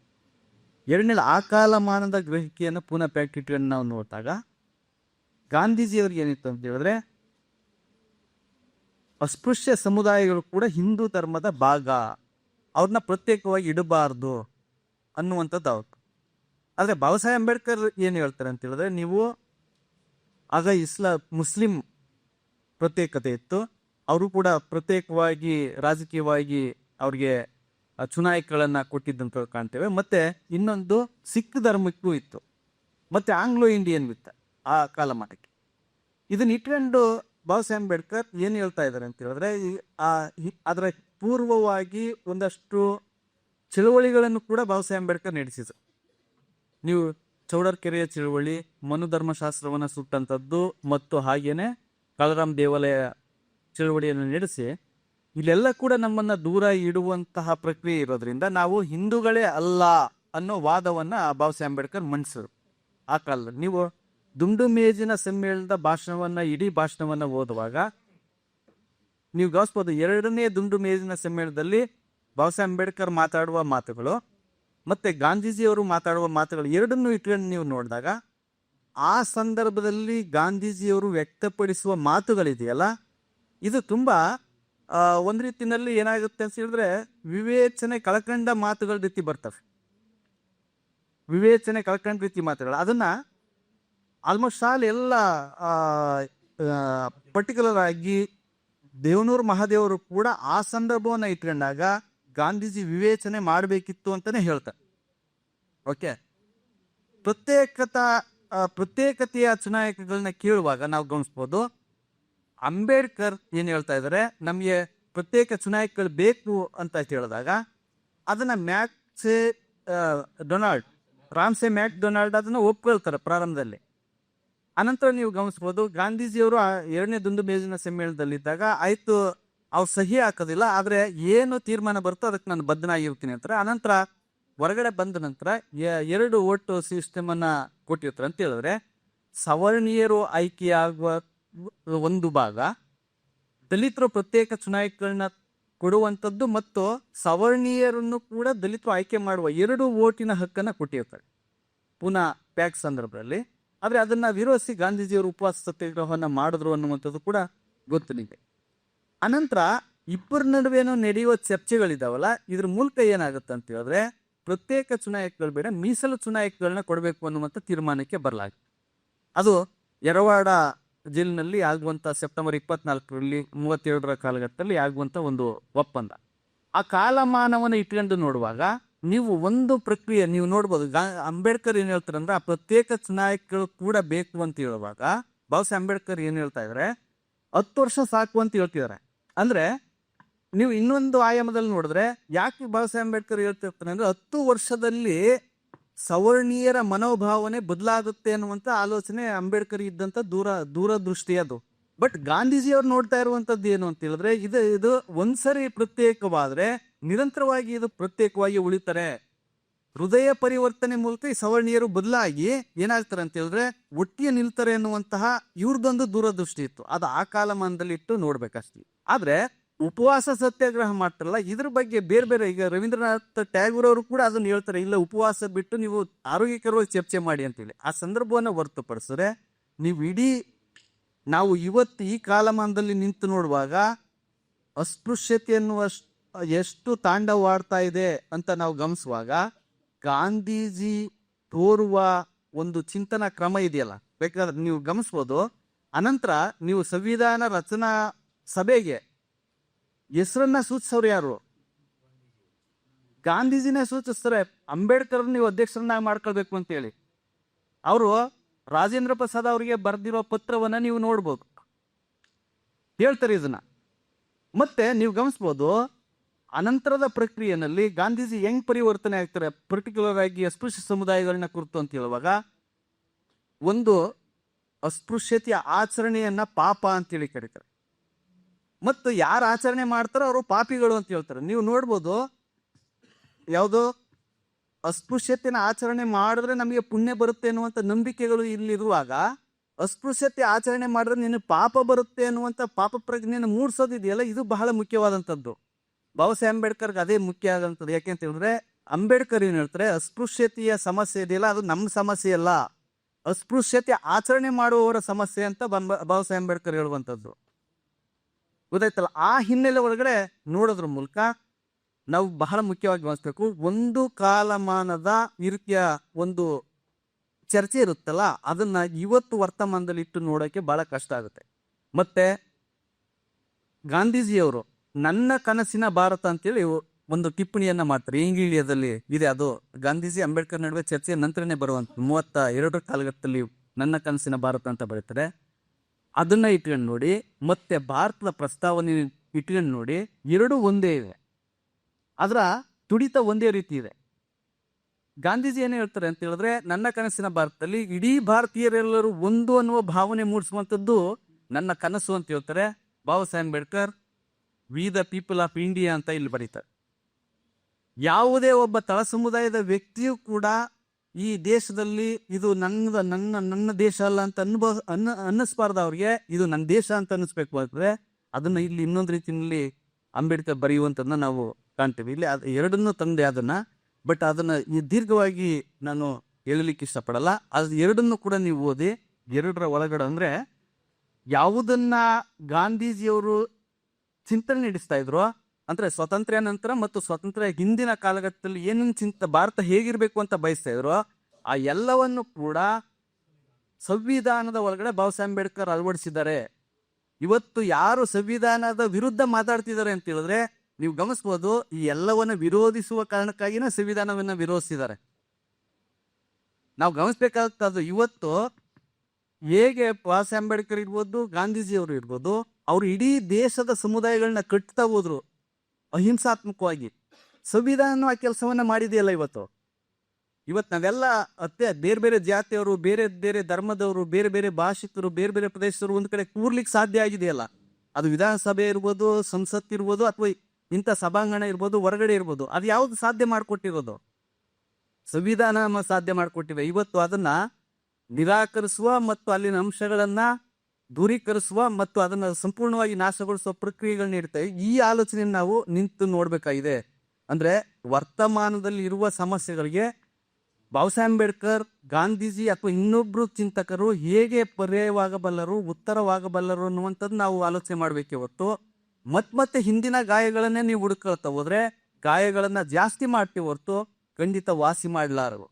ಎರಡನೇದು, ಆ ಕಾಲಮಾನದ ಗ್ರಹಿಕೆಯನ್ನು ಪುನಃ ಪ್ಯಾಟ್ ಇಟ್ಕೊಂಡು ನಾವು ನೋಡಿದಾಗ, ಗಾಂಧೀಜಿಯವ್ರಿಗೆ ಏನಿತ್ತು ಅಂತ ಹೇಳಿದ್ರೆ, ಅಸ್ಪೃಶ್ಯ ಸಮುದಾಯಗಳು ಕೂಡ ಹಿಂದೂ ಧರ್ಮದ ಭಾಗ. ಅವ್ರನ್ನ ಪ್ರತ್ಯೇಕವಾಗಿ ಇಡಬಾರ್ದು ಅನ್ನುವಂಥದ್ದು ಅವ್ರು ಆದರೆ ಬಾಬಾ ಸಾಹೇಬ್ ಅಂಬೇಡ್ಕರ್ ಏನು ಹೇಳ್ತಾರೆ ಅಂತ ಹೇಳಿದ್ರೆ, ನೀವು ಆಗ ಇಸ್ಲಾ ಮುಸ್ಲಿಂ ಪ್ರತ್ಯೇಕತೆ ಇತ್ತು. ಅವರು ಕೂಡ ಪ್ರತ್ಯೇಕವಾಗಿ, ರಾಜಕೀಯವಾಗಿ ಅವ್ರಿಗೆ ಚುನಾಯಿಕೆಗಳನ್ನ ಕೊಟ್ಟಿದ್ದಂತ ಕಾಣ್ತೇವೆ. ಮತ್ತೆ ಇನ್ನೊಂದು ಸಿಖ್ ಧರ್ಮಕ್ಕೂ ಇತ್ತು. ಮತ್ತೆ ಆಂಗ್ಲೋ ಇಂಡಿಯನ್ ಇತ್ತ ಆ ಕಾಲಮಾನಕ್ಕೆ ಇದನ್ನ ಇಟ್ಕೊಂಡು ಬಾಬಾ ಸಾಹೇಬ್ ಅಂಬೇಡ್ಕರ್ ಏನು ಹೇಳ್ತಾ ಇದ್ದಾರೆ ಅಂತ ಹೇಳಿದ್ರೆ ಆ ಅದರ ಪೂರ್ವವಾಗಿ ಒಂದಷ್ಟು ಚಳುವಳಿಗಳನ್ನು ಕೂಡ ಬಾಬಾ ಸಾಹೇಬ್ ಅಂಬೇಡ್ಕರ್ ನಡೆಸಿದ್ರು. ನೀವು ಚೌಡರ್ಕೆರೆಯ ಚಳುವಳಿ ಮನುಧರ್ಮಶಾಸ್ತ್ರವನ್ನು ಸುಟ್ಟಂಥದ್ದು ಮತ್ತು ಹಾಗೇನೆ ಕಾಳರಾಮ್ ದೇವಾಲಯ ಚಳುವಳಿಯನ್ನು ನಡೆಸಿ, ಇಲ್ಲೆಲ್ಲ ಕೂಡ ನಮ್ಮನ್ನ ದೂರ ಇಡುವಂತಹ ಪ್ರಕ್ರಿಯೆ ಇರೋದ್ರಿಂದ ನಾವು ಹಿಂದೂಗಳೇ ಅಲ್ಲ ಅನ್ನೋ ವಾದವನ್ನ ಬಾಬಾ ಅಂಬೇಡ್ಕರ್ ಮಂಡಿಸಿದ್ರು. ಆ ಕಾಲದಲ್ಲಿ ನೀವು ದುಂಡು ಮೇಜಿನ ಸಮ್ಮೇಳನದ ಭಾಷಣವನ್ನ, ಇಡೀ ಭಾಷಣವನ್ನ ಓದುವಾಗ ನೀವು ಗಮನಿಸ್ಬೋದು ಎರಡನೇ ದುಂಡು ಮೇಜಿನ ಸಮ್ಮೇಳನದಲ್ಲಿ ಬಾಬಾ ಅಂಬೇಡ್ಕರ್ ಮಾತಾಡುವ ಮಾತುಗಳು ಮತ್ತೆ ಗಾಂಧೀಜಿಯವರು ಮಾತಾಡುವ ಮಾತುಗಳು ಎರಡನ್ನೂ ಇಟ್ಕೊಂಡು ನೀವು ನೋಡಿದಾಗ ಆ ಸಂದರ್ಭದಲ್ಲಿ ಗಾಂಧೀಜಿಯವರು ವ್ಯಕ್ತಪಡಿಸುವ ಮಾತುಗಳಿದೆಯಲ್ಲ, ಇದು ತುಂಬ ಒಂದು ರೀತಿಯಲ್ಲಿ ಏನಾಗುತ್ತೆ ಅಂತ ಹೇಳಿದ್ರೆ ವಿವೇಚನೆ ಕಳ್ಕಂಡ ಮಾತುಗಳ ರೀತಿ ಬರ್ತವೆ. ವಿವೇಚನೆ ಕಳ್ಕಂಡ ರೀತಿ ಮಾತುಗಳು. ಅದನ್ನ ಆಲ್ಮೋಸ್ಟ್ ಆಲ್ ಎಲ್ಲ ಪರ್ಟಿಕ್ಯುಲರ್ ಆಗಿ ದೇವನೂರು ಮಹಾದೇವರು ಕೂಡ ಆ ಸಂದರ್ಭವನ್ನು ಇಟ್ಕೊಂಡಾಗ ಗಾಂಧೀಜಿ ವಿವೇಚನೆ ಮಾಡಬೇಕಿತ್ತು ಅಂತಾನೆ ಹೇಳ್ತಾರೆ. ಓಕೆ? ಪ್ರತ್ಯೇಕತಾ ಪ್ರತ್ಯೇಕತೆಯ ಚುನಾಯಕಗಳನ್ನ ಕೇಳುವಾಗ ನಾವು ಗಮನಿಸ್ಬೋದು, ಅಂಬೇಡ್ಕರ್ ಏನು ಹೇಳ್ತಾ ಇದ್ದಾರೆ ನಮಗೆ ಪ್ರತ್ಯೇಕ ಚುನಾಯಕಗಳು ಬೇಕು ಅಂತ ಹೇಳಿದಾಗ ಅದನ್ನ ಮ್ಯಾಕ್ಸೆ ಡೊನಾಲ್ಡ್, ರಾಮ್ಸೆ ಮ್ಯಾಕ್ ಡೊನಾಲ್ಡ್ ಅದನ್ನು ಒಪ್ಕೊಳ್ತಾರೆ ಪ್ರಾರಂಭದಲ್ಲಿ. ಅನಂತರ ನೀವು ಗಮನಿಸ್ಬೋದು, ಗಾಂಧೀಜಿಯವರು ಎರಡನೇ ದುಂದು ಮೇಜಿನ ಸಮ್ಮೇಳನದಲ್ಲಿದ್ದಾಗ ಆಯ್ತು ಅವ್ರು ಸಹಿ ಹಾಕೋದಿಲ್ಲ, ಆದರೆ ಏನು ತೀರ್ಮಾನ ಬರುತ್ತೋ ಅದಕ್ಕೆ ನಾನು ಬದ್ಧನಾಗಿರ್ತೀನಿ ಅಂತಾರೆ. ಅನಂತರ ಹೊರಗಡೆ ಬಂದ ನಂತರ ಎರಡು ಓಟು ಸಿಸ್ಟಮನ್ನು ಕೊಟ್ಟಿರ್ತಾರೆ ಅಂತ ಹೇಳಿದ್ರೆ, ಸವರ್ಣೀಯರು ಆಯ್ಕೆಯಾಗುವ ಒಂದು ಭಾಗ, ದಲಿತರು ಪ್ರತ್ಯೇಕ ಚುನಾಯಿಗಳನ್ನ ಕೊಡುವಂಥದ್ದು ಮತ್ತು ಸವರ್ಣೀಯರನ್ನು ಕೂಡ ದಲಿತರು ಆಯ್ಕೆ ಮಾಡುವ ಎರಡು ಓಟಿನ ಹಕ್ಕನ್ನು ಕೊಟ್ಟಿರ್ತಾರೆ. ಪುನಃ ಪ್ಯಾಕ್ ಸಂದರ್ಭದಲ್ಲಿ. ಆದರೆ ಅದನ್ನು ವಿರೋಧಿಸಿ ಗಾಂಧೀಜಿಯವರು ಉಪವಾಸ ಸತ್ಯಾಗ್ರಹವನ್ನು ಮಾಡಿದ್ರು ಅನ್ನುವಂಥದ್ದು ಕೂಡ ಗೊತ್ತು ನಿಮಗೆ. ಅನಂತರ ಇಬ್ಬರ ನಡುವೆನೂ ನಡೆಯುವ ಚರ್ಚೆಗಳಿದಾವಲ್ಲ, ಇದ್ರ ಮೂಲಕ ಏನಾಗುತ್ತೆ ಅಂತ ಹೇಳಿದ್ರೆ ಪ್ರತ್ಯೇಕ ಚುನಾಯಕಗಳು ಬೇಡ ಮೀಸಲು ಚುನಾಯಕಗಳನ್ನ ಕೊಡಬೇಕು ಅನ್ನುವಂಥ ತೀರ್ಮಾನಕ್ಕೆ ಬರಲಾಗಿದೆ. ಅದು ಯರವಾಡ ಜೈಲಿನಲ್ಲಿ ಆಗುವಂಥ ಸೆಪ್ಟೆಂಬರ್ ಇಪ್ಪತ್ನಾಲ್ಕರಲ್ಲಿ, ಮೂವತ್ತೇಳರ ಕಾಲಘಟ್ಟದಲ್ಲಿ ಆಗುವಂಥ ಒಂದು ಒಪ್ಪಂದ. ಆ ಕಾಲಮಾನವನ್ನು ಇಟ್ಕೊಂಡು ನೋಡುವಾಗ ನೀವು ಒಂದು ಪ್ರಕ್ರಿಯೆ, ನೀವು ನೋಡ್ಬೋದು, ಗಾ, ಅಂಬೇಡ್ಕರ್ ಏನು ಹೇಳ್ತಾರಂದ್ರೆ ಆ ಪ್ರತ್ಯೇಕ ಚುನಾಯಕಗಳು ಕೂಡ ಬೇಕು ಅಂತ ಹೇಳುವಾಗ, ಬಾಬಾ ಅಂಬೇಡ್ಕರ್ ಏನು ಹೇಳ್ತಾ ಇದ್ದಾರೆ ಹತ್ತು ವರ್ಷ ಸಾಕು ಅಂತ ಹೇಳ್ತಿದ್ದಾರೆ. ಅಂದ್ರೆ ನೀವು ಇನ್ನೊಂದು ಆಯಾಮದಲ್ಲಿ ನೋಡಿದ್ರೆ ಯಾಕೆ ಬಾಬಾ ಸಾಹೇಬ್ ಅಂಬೇಡ್ಕರ್ ಹೇಳ್ತಿರ್ತಾನೆ ಅಂದ್ರೆ ಹತ್ತು ವರ್ಷದಲ್ಲಿ ಸವರ್ಣೀಯರ ಮನೋಭಾವನೆ ಬದಲಾಗುತ್ತೆ ಅನ್ನುವಂತ ಆಲೋಚನೆ ಅಂಬೇಡ್ಕರ್ ಇದ್ದಂತ ದೂರ, ದೂರದೃಷ್ಟಿ ಅದು. ಬಟ್ ಗಾಂಧೀಜಿಯವ್ರು ನೋಡ್ತಾ ಇರುವಂತದ್ದು ಏನು ಅಂತ ಹೇಳಿದ್ರೆ ಇದು ಇದು ಒಂದ್ಸರಿ ಪ್ರತ್ಯೇಕವಾದರೆ ನಿರಂತರವಾಗಿ ಇದು ಪ್ರತ್ಯೇಕವಾಗಿ ಉಳಿತಾರೆ. ಹೃದಯ ಪರಿವರ್ತನೆ ಮೂಲಕ ಈ ಸವರ್ಣೀಯರು ಬದಲಾಗಿ ಏನಾಗ್ತಾರೆ ಅಂತ ಹೇಳಿದ್ರೆ ಒಟ್ಟಿಗೆ ನಿಲ್ತಾರೆ ಅನ್ನುವಂತಹ ಇವ್ರದೊಂದು ದೂರದೃಷ್ಟಿ ಇತ್ತು. ಅದು ಆ ಕಾಲಮಾನದಲ್ಲಿ ಇಟ್ಟು ನೋಡ್ಬೇಕಷ್ಟೇ. ಆದ್ರೆ ಉಪವಾಸ ಸತ್ಯಾಗ್ರಹ ಮಾಡ್ತಾರಲ್ಲ, ಇದ್ರ ಬಗ್ಗೆ ಬೇರೆ ಬೇರೆ ಈಗ ರವೀಂದ್ರನಾಥ್ ಟ್ಯಾಗೂರ್ ಅವರು ಕೂಡ ಅದನ್ನ ಹೇಳ್ತಾರೆ, ಇಲ್ಲ, ಉಪವಾಸ ಬಿಟ್ಟು ನೀವು ಆರೋಗ್ಯಕರವಾಗಿ ಚರ್ಚೆ ಮಾಡಿ ಅಂತೇಳಿ ಆ ಸಂದರ್ಭವನ್ನು ಹೊರತುಪಡಿಸಿದ್ರೆ, ನೀವು ಇಡೀ ನಾವು ಇವತ್ತು ಈ ಕಾಲಮಾನದಲ್ಲಿ ನಿಂತು ನೋಡುವಾಗ ಅಸ್ಪೃಶ್ಯತೆ ಅನ್ನುವಷ್ಟು ಎಷ್ಟು ತಾಂಡವಾಡ್ತಾ ಇದೆ ಅಂತ ನಾವು ಗಮನಿಸುವಾಗ ಗಾಂಧೀಜಿ ತೋರುವ ಒಂದು ಚಿಂತನಾ ಕ್ರಮ ಇದೆಯಲ್ಲ. ಬೇಕಾದ್ರೆ ನೀವು ಗಮನಿಸ್ಬೋದು, ಅನಂತರ ನೀವು ಸಂವಿಧಾನ ರಚನಾ ಸಭೆಗೆ ಹೆಸರನ್ನ ಸೂಚಿಸೋರು ಯಾರು? ಗಾಂಧೀಜಿನೇ ಸೂಚಿಸ್ತಾರೆ ಅಂಬೇಡ್ಕರ್ ನೀವು ಅಧ್ಯಕ್ಷರನ್ನಾಗಿ ಮಾಡ್ಕೊಳ್ಬೇಕು ಅಂತ ಹೇಳಿ. ಅವರು ರಾಜೇಂದ್ರ ಪ್ರಸಾದ್ ಅವರಿಗೆ ಬರೆದಿರೋ ಪತ್ರವನ್ನ ನೀವು ನೋಡ್ಬೋದು. ಹೇಳ್ತಾರೆ ಇದನ್ನ. ಮತ್ತೆ ನೀವು ಗಮನಿಸ್ಬೋದು, ಅನಂತರದ ಪ್ರಕ್ರಿಯೆಯಲ್ಲಿ ಗಾಂಧೀಜಿ ಹೆಂಗ್ ಪರಿವರ್ತನೆ ಆಗ್ತಾರೆ ಪರ್ಟಿಕ್ಯುಲರ್ ಆಗಿ ಅಸ್ಪೃಶ್ಯ ಸಮುದಾಯಗಳನ್ನ ಕುರಿತು ಅಂತ ಹೇಳುವಾಗ, ಒಂದು ಅಸ್ಪೃಶ್ಯತೆಯ ಆಚರಣೆಯನ್ನ ಪಾಪ ಅಂತೇಳಿ ಕರೀತಾರೆ. ಮತ್ತು ಯಾರು ಆಚರಣೆ ಮಾಡ್ತಾರೋ ಅವರು ಪಾಪಿಗಳು ಅಂತ ಹೇಳ್ತಾರೆ. ನೀವು ನೋಡ್ಬೋದು, ಯಾವುದೋ ಅಸ್ಪೃಶ್ಯತೆನ ಆಚರಣೆ ಮಾಡಿದ್ರೆ ನಮಗೆ ಪುಣ್ಯ ಬರುತ್ತೆ ಅನ್ನುವಂಥ ನಂಬಿಕೆಗಳು ಇಲ್ಲಿರುವಾಗ, ಅಸ್ಪೃಶ್ಯತೆ ಆಚರಣೆ ಮಾಡಿದ್ರೆ ನಿನ್ನ ಪಾಪ ಬರುತ್ತೆ ಅನ್ನುವಂಥ ಪಾಪ ಪ್ರಜ್ಞೆಯನ್ನು ಮೂಡಿಸೋದಿದೆಯಲ್ಲ, ಇದು ಬಹಳ ಮುಖ್ಯವಾದಂಥದ್ದು. ಬಾಬಾ ಸಾಹೇಬ್ ಅಂಬೇಡ್ಕರ್ಗೆ ಅದೇ ಮುಖ್ಯ ಆದಂಥದ್ದು. ಯಾಕೆ ಅಂತ ಹೇಳಿದ್ರೆ, ಅಂಬೇಡ್ಕರ್ ಏನು ಹೇಳ್ತಾರೆ, ಅಸ್ಪೃಶ್ಯತೆಯ ಸಮಸ್ಯೆ ಇದೆಯಲ್ಲ, ಅದು ನಮ್ಮ ಸಮಸ್ಯೆ ಅಲ್ಲ. ಅಸ್ಪೃಶ್ಯತೆ ಆಚರಣೆ ಮಾಡುವವರ ಸಮಸ್ಯೆ ಅಂತ ಬಂಬ ಸಾಹೇಬ್ ಅಂಬೇಡ್ಕರ್ ಹೇಳುವಂಥದ್ದು. ಗೊತ್ತಾಯ್ತಲ್ಲ, ಆ ಹಿನ್ನೆಲೆ ಒಳಗಡೆ ನೋಡೋದ್ರ ಮೂಲಕ ನಾವು ಬಹಳ ಮುಖ್ಯವಾಗಿ ಗಮನಿಸ್ಬೇಕು ಒಂದು ಕಾಲಮಾನದ ರೀತಿಯ ಒಂದು ಚರ್ಚೆ ಇರುತ್ತಲ್ಲ, ಅದನ್ನ ಇವತ್ತು ವರ್ತಮಾನದಲ್ಲಿ ಇಟ್ಟು ನೋಡೋಕೆ ಬಹಳ ಕಷ್ಟ ಆಗುತ್ತೆ. ಮತ್ತೆ ಗಾಂಧೀಜಿಯವರು, ನನ್ನ ಕನಸಿನ ಭಾರತ ಅಂತೇಳಿ ಒಂದು ಟಿಪ್ಪಣಿಯನ್ನ ಮಾಡ್ತಾರೆ. ಇಂಗ್ಲಿಯದಲ್ಲಿ ಇದೆ ಅದು? ಗಾಂಧೀಜಿ ಅಂಬೇಡ್ಕರ್ ನಡುವೆ ಚರ್ಚೆಯ ನಂತರನೇ ಬರುವಂತ ಮೂವತ್ತ ಎರಡರ ಕಾಲಘಟ್ಟದಲ್ಲಿ ನನ್ನ ಕನಸಿನ ಭಾರತ ಅಂತ ಬರೀತಾರೆ. ಅದನ್ನ ಇಟ್ಕೊಂಡು ನೋಡಿ, ಮತ್ತೆ ಭಾರತದ ಪ್ರಸ್ತಾವನೆ ಇಟ್ಕೊಂಡು ನೋಡಿ, ಎರಡೂ ಒಂದೇ ಇದೆ ಅದರ ತುಡಿತ ಒಂದೇ ರೀತಿ ಇದೆ. ಗಾಂಧೀಜಿ ಏನು ಹೇಳ್ತಾರೆ ಅಂತ ಹೇಳಿದ್ರೆ, ನನ್ನ ಕನಸಿನ ಭಾರತದಲ್ಲಿ ಇಡೀ ಭಾರತೀಯರೆಲ್ಲರೂ ಒಂದು ಅನ್ನುವ ಭಾವನೆ ಮೂಡಿಸುವಂಥದ್ದು ನನ್ನ ಕನಸು ಅಂತ ಹೇಳ್ತಾರೆ. Baba Saheb Ambedkar we the people of India ಅಂತ ಇಲ್ಲಿ ಬರೀತಾರೆ. ಯಾವುದೇ ಒಬ್ಬ ತಳ ಸಮುದಾಯದ ವ್ಯಕ್ತಿಯೂ ಕೂಡ ಈ ದೇಶದಲ್ಲಿ ಇದು ನನ್ನ ನನ್ನ ನನ್ನ ದೇಶ ಅಲ್ಲ ಅಂತ ಅನ್ಭವ, ಅನ್ನ, ಅನ್ನಿಸ್ಬಾರ್ದ ಅವ್ರಿಗೆ. ಇದು ನನ್ನ ದೇಶ ಅಂತ ಅನ್ನಿಸ್ಬೇಕು ಆದ್ರೆ ಅದನ್ನ ಇಲ್ಲಿ ಇನ್ನೊಂದು ರೀತಿಯಲ್ಲಿ ಅಂಬೇಡ್ಕರ್ ಬರೆಯುವಂಥದ್ದನ್ನ ನಾವು ಕಾಣ್ತೀವಿ. ಇಲ್ಲಿ ಅದು ಎರಡನ್ನೂ ತಂದೆ ಅದನ್ನ. ಬಟ್ ಅದನ್ನ ಈ ದೀರ್ಘವಾಗಿ ನಾನು ಹೇಳಲಿಕ್ಕೆ ಇಷ್ಟಪಡಲ್ಲ. ಅದು ಎರಡನ್ನು ಕೂಡ ನೀವು ಓದಿ, ಎರಡರ ಒಳಗಡೆ ಅಂದ್ರೆ ಯಾವುದನ್ನ ಗಾಂಧೀಜಿಯವರು ಚಿಂತನೆ ನಡೆಸ್ತಾ ಇದ್ರು ಅಂದ್ರೆ ಸ್ವಾತಂತ್ರ್ಯ ನಂತರ ಮತ್ತು ಸ್ವಾತಂತ್ರ್ಯ ಹಿಂದಿನ ಕಾಲಘಟ್ಟದಲ್ಲಿ ಏನೇನು ಚಿಂತ, ಭಾರತ ಹೇಗಿರ್ಬೇಕು ಅಂತ ಬಯಸ್ತಾ ಇದ್ರು, ಆ ಎಲ್ಲವನ್ನು ಕೂಡ ಸಂವಿಧಾನದ ಒಳಗಡೆ ಬಾಬಾ ಸಾಹೇಬ್ ಅಂಬೇಡ್ಕರ್ ಅಳವಡಿಸಿದ್ದಾರೆ. ಇವತ್ತು ಯಾರು ಸಂವಿಧಾನದ ವಿರುದ್ಧ ಮಾತಾಡ್ತಿದ್ದಾರೆ ಅಂತ ಹೇಳಿದ್ರೆ, ನೀವು ಗಮನಿಸ್ಬೋದು, ಈ ಎಲ್ಲವನ್ನು ವಿರೋಧಿಸುವ ಕಾರಣಕ್ಕಾಗಿನೇ ಸಂವಿಧಾನವನ್ನು ವಿರೋಧಿಸಿದ್ದಾರೆ. ನಾವು ಗಮನಿಸ್ಬೇಕಾಗ್ತದ್ದು ಇವತ್ತು ಹೇಗೆ ಬಾಬಾ ಅಂಬೇಡ್ಕರ್ ಇರ್ಬೋದು ಗಾಂಧೀಜಿ ಅವರು ಇರ್ಬೋದು, ಅವ್ರು ಇಡೀ ದೇಶದ ಸಮುದಾಯಗಳನ್ನ ಕಟ್ತಾ ಹೋದ್ರು. ಅಹಿಂಸಾತ್ಮಕವಾಗಿ ಸಂವಿಧಾನ ಆ ಕೆಲಸವನ್ನ ಮಾಡಿದೆಯಲ್ಲ ಇವತ್ತು? ಇವತ್ತು ನಾವೆಲ್ಲ ಅತ್ತೆ ಬೇರೆ ಬೇರೆ ಜಾತಿಯವರು, ಬೇರೆ ಬೇರೆ ಧರ್ಮದವರು, ಬೇರೆ ಬೇರೆ ಭಾಷಿಕರು ಬೇರೆ ಬೇರೆ ಪ್ರದೇಶದವರು ಒಂದು ಕಡೆ ಕೂರ್ಲಿಕ್ಕೆ ಸಾಧ್ಯ ಆಗಿದೆಯಲ್ಲ? ಅದು ವಿಧಾನಸಭೆ ಇರ್ಬೋದು, ಸಂಸತ್ ಇರ್ಬೋದು, ಅಥವಾ ಇಂಥ ಸಭಾಂಗಣ ಇರ್ಬೋದು, ಹೊರಗಡೆ ಇರ್ಬೋದು, ಅದು ಯಾವ್ದು ಸಾಧ್ಯ ಮಾಡಿಕೊಟ್ಟಿರೋದು? ಸಂವಿಧಾನ ಸಾಧ್ಯ ಮಾಡಿಕೊಟ್ಟಿವೆ. ಇವತ್ತು ಅದನ್ನ ನಿರಾಕರಿಸುವ ಮತ್ತು ಅಲ್ಲಿನ ಅಂಶಗಳನ್ನ ದೂರೀಕರಿಸುವ ಮತ್ತು ಅದನ್ನು ಸಂಪೂರ್ಣವಾಗಿ ನಾಶಗೊಳಿಸುವ ಪ್ರಕ್ರಿಯೆಗಳನ್ನ ಇರ್ತವೆ ಈ ಆಲೋಚನೆ ನಾವು ನಿಂತು ನೋಡ್ಬೇಕಾಗಿದೆ. ಅಂದ್ರೆ ವರ್ತಮಾನದಲ್ಲಿ ಇರುವ ಸಮಸ್ಯೆಗಳಿಗೆ ಬಾಬಾ ಅಂಬೇಡ್ಕರ್, ಗಾಂಧೀಜಿ ಅಥವಾ ಇನ್ನೊಬ್ರು ಚಿಂತಕರು ಹೇಗೆ ಪರ್ಯಾಯವಾಗಬಲ್ಲರು, ಉತ್ತರವಾಗಬಲ್ಲರು ಅನ್ನುವಂಥದ್ದು ನಾವು ಆಲೋಚನೆ ಮಾಡ್ಬೇಕೆ ಹೊತ್ತು ಮತ್ ಮತ್ತೆ ಹಿಂದಿನ ಗಾಯಗಳನ್ನೇ ನೀವು ಹುಡುಕೊಳ್ತಾ ಹೋದ್ರೆ ಗಾಯಗಳನ್ನ ಜಾಸ್ತಿ ಮಾಡ್ತೀವಿ ಹೊರತು ಖಂಡಿತ ವಾಸಿ ಮಾಡಲಾರರು.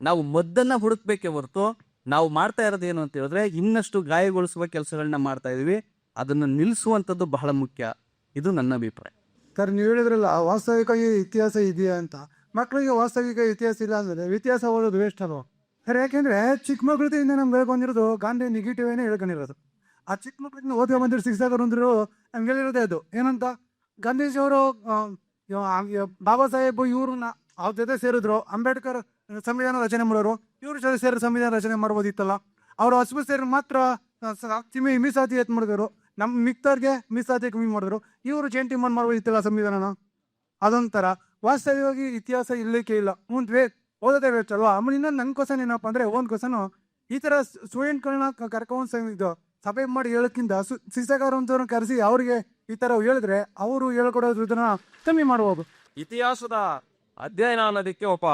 ನಾವು ಮದ್ದನ್ನ ಹುಡುಕ್ಬೇಕೆ ಹೊರತು ನಾವು ಮಾಡ್ತಾ ಇರೋದು ಏನು ಅಂತ ಹೇಳಿದ್ರೆ ಇನ್ನಷ್ಟು ಗಾಯಗೊಳಿಸುವ ಕೆಲಸಗಳನ್ನ ಮಾಡ್ತಾ ಇದೀವಿ ಅದನ್ನು ನಿಲ್ಲಿಸುವಂಥದ್ದು ಬಹಳ ಮುಖ್ಯ. ಇದು ನನ್ನ ಅಭಿಪ್ರಾಯ. ಸರ್, ನೀವು ಹೇಳಿದ್ರಲ್ಲ, ವಾಸ್ತವಿಕ ಇತಿಹಾಸ ಇದೆಯಾ ಅಂತ. ಮಕ್ಕಳಿಗೆ ವಾಸ್ತವಿಕ ಇತಿಹಾಸ ಇಲ್ಲ ಅಂದ್ರೆ ಇತಿಹಾಸ ಓದೋದು ವೇಸ್ಟ್ ಅಲ್ವ? ಸರ್, ಯಾಕೆಂದ್ರೆ ಚಿಕ್ಕ ಮಕ್ಕಳಿಂದ ನಮ್ಗೆ ಹೇಳ್ಕೊಂಡಿರೋದು ಗಾಂಧಿ ನೆಗೆಟಿವ್ ಏನೇ ಹೇಳ್ಕೊಂಡಿರೋದು. ಆ ಚಿಕ್ಕ ಮಕ್ಕಳಿಂದ ಓದ್ಕೊಂಡ್ ಬಂದಿರೋ ಶಿಕ್ಷಕರು ಅಂದ್ರು ನಮ್ಗೆ ಹೇಳಿರೋದೇ ಅದು. ಏನಂತ? ಗಾಂಧೀಜಿಯವರು ಬಾಬಾ ಸಾಹೇಬ್ ಇವ್ರನ್ನ ಅವ್ರ ಜೊತೆ ಸೇರಿದ್ರು. ಅಂಬೇಡ್ಕರ್ ಸಂವಿಧಾನ ರಚನೆ ಮಾಡೋರು, ಇವರು ಸೇರಿ ಸಂವಿಧಾನ ರಚನೆ ಮಾಡ್ಬೋದಿತ್ತಲ್ಲ. ಅವರು ಅಸ್ಪೃಶ್ಯರು ಮಾತ್ರ ಚಿಮ್ಮಿ ಮೀಸಾತಿ ಎತ್ ಮಾಡಿದ್ರು ನಮ್ಮ ಮಿಕ್ತವ್ರಿಗೆ ಮೀಸಾತಿ ಕಮ್ಮಿ ಮಾಡಿದ್ರು. ಇವರು ಜೇಂಟಿ ಮನ್ ಮಾಡ್ಬೋದಿತ್ತಲ್ಲ ಸಂವಿಧಾನನ? ಅದೊಂಥರ. ವಾಸ್ತವವಾಗಿ ಇತಿಹಾಸ ಇಲ್ಲಕ್ಕೆ ಇಲ್ಲ. ಮುಂದ್ ವೇ, ಓದೋದೇ ವೇಸ್ಟ್ ಅಲ್ವಾ? ಆಮೇಲೆ ಇನ್ನೊಂದು ನನ್ನ ಕ್ವಶನ್ ಏನಪ್ಪ ಅಂದ್ರೆ, ಒಂದು ಕ್ವಶನ್, ಈ ಥರ ಸ್ಟೂಡೆಂಟ್ಗಳನ್ನ ಕರ್ಕೊಂಡು ಸಭೆ ಮಾಡಿ ಹೇಳೋಕ್ಕಿಂತ ಸು- ಶಿಕ್ಷಕರಂತವ್ರನ್ನ ಕರೆಸಿ ಅವ್ರಿಗೆ ಈ ಥರ ಹೇಳಿದ್ರೆ, ಅವರು ಹೇಳ್ಕೊಡೋದ್ರ ಕಮ್ಮಿ ಮಾಡ್ಬೋದು. ಇತಿಹಾಸದ ಅಧ್ಯಯನ ಅನ್ನೋದಕ್ಕೆ ಒಬ್ಬ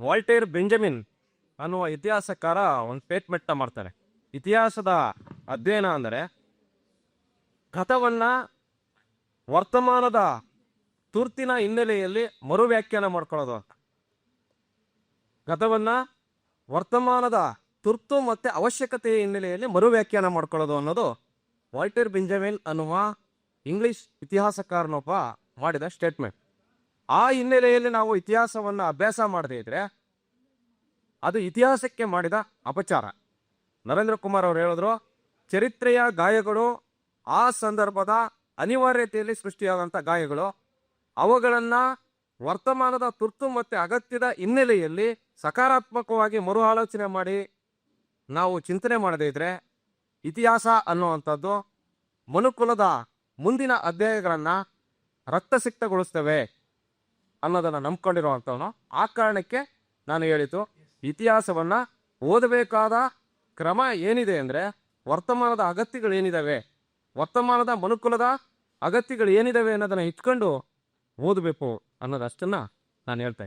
ವಾಲ್ಟೇರ್ ಬೆಂಜಮಿನ್ ಅನ್ನುವ ಇತಿಹಾಸಕಾರ ಒಂದು ಪೇಟ್ಮೆಟ್ಟ ಮಾಡ್ತಾರೆ. ಇತಿಹಾಸದ ಅಧ್ಯಯನ ಅಂದರೆ ಗತವನ್ನ ವರ್ತಮಾನದ ತುರ್ತಿನ ಹಿನ್ನೆಲೆಯಲ್ಲಿ ಮರು ವ್ಯಾಖ್ಯಾನ ಮಾಡ್ಕೊಳ್ಳೋದು ಗತವನ್ನ ವರ್ತಮಾನದ ತುರ್ತು ಮತ್ತೆ ಅವಶ್ಯಕತೆಯ ಹಿನ್ನೆಲೆಯಲ್ಲಿ ಮರು ವ್ಯಾಖ್ಯಾನ ಮಾಡ್ಕೊಳ್ಳೋದು ಅನ್ನೋದು ವಾಲ್ಟೇರ್ ಬೆಂಜಮಿನ್ ಅನ್ನುವ ಇಂಗ್ಲಿಷ್ ಇತಿಹಾಸಕಾರನೊಬ್ಬ ಮಾಡಿದ ಸ್ಟೇಟ್ಮೆಂಟ್ ಆ ಹಿನ್ನೆಲೆಯಲ್ಲಿ ನಾವು ಇತಿಹಾಸವನ್ನು ಅಭ್ಯಾಸ ಮಾಡದೇ ಇದ್ರೆ ಅದು ಇತಿಹಾಸಕ್ಕೆ ಮಾಡಿದ ಅಪಚಾರ. ನರೇಂದ್ರ ಕುಮಾರ್ ಅವರು ಹೇಳಿದ್ರು, ಚರಿತ್ರೆಯ ಗಾಯಗಳು ಆ ಸಂದರ್ಭದ ಅನಿವಾರ್ಯತೆಯಲ್ಲಿ ಸೃಷ್ಟಿಯಾದಂಥ ಗಾಯಗಳು. ಅವುಗಳನ್ನು ವರ್ತಮಾನದ ತುರ್ತು ಮತ್ತು ಅಗತ್ಯದ ಹಿನ್ನೆಲೆಯಲ್ಲಿ ಸಕಾರಾತ್ಮಕವಾಗಿ ಮರು ಆಲೋಚನೆ ಮಾಡಿ ನಾವು ಚಿಂತನೆ ಮಾಡದೇ ಇದ್ರೆ ಇತಿಹಾಸ ಅನ್ನುವಂಥದ್ದು ಮನುಕುಲದ ಮುಂದಿನ ಅಧ್ಯಾಯಗಳನ್ನು ರಕ್ತಸಿಕ್ತಗೊಳಿಸ್ತವೆ. ಅನ್ನೋದನ್ನು ನಂಬ್ಕೊಂಡಿರುವಂಥವನು. ಆ ಕಾರಣಕ್ಕೆ ನಾನು ಹೇಳಿತು ಇತಿಹಾಸವನ್ನು ಓದಬೇಕಾದ ಕ್ರಮ ಏನಿದೆ ಅಂದರೆ, ವರ್ತಮಾನದ ಅಗತ್ಯಗಳು ಏನಿದಾವೆ, ವರ್ತಮಾನದ ಮನುಕುಲದ ಅಗತ್ಯಗಳು ಏನಿದಾವೆ ಅನ್ನೋದನ್ನು ಇಟ್ಕೊಂಡು ಓದಬೇಕು ಅನ್ನೋದಷ್ಟನ್ನು ನಾನು ಹೇಳ್ತಾ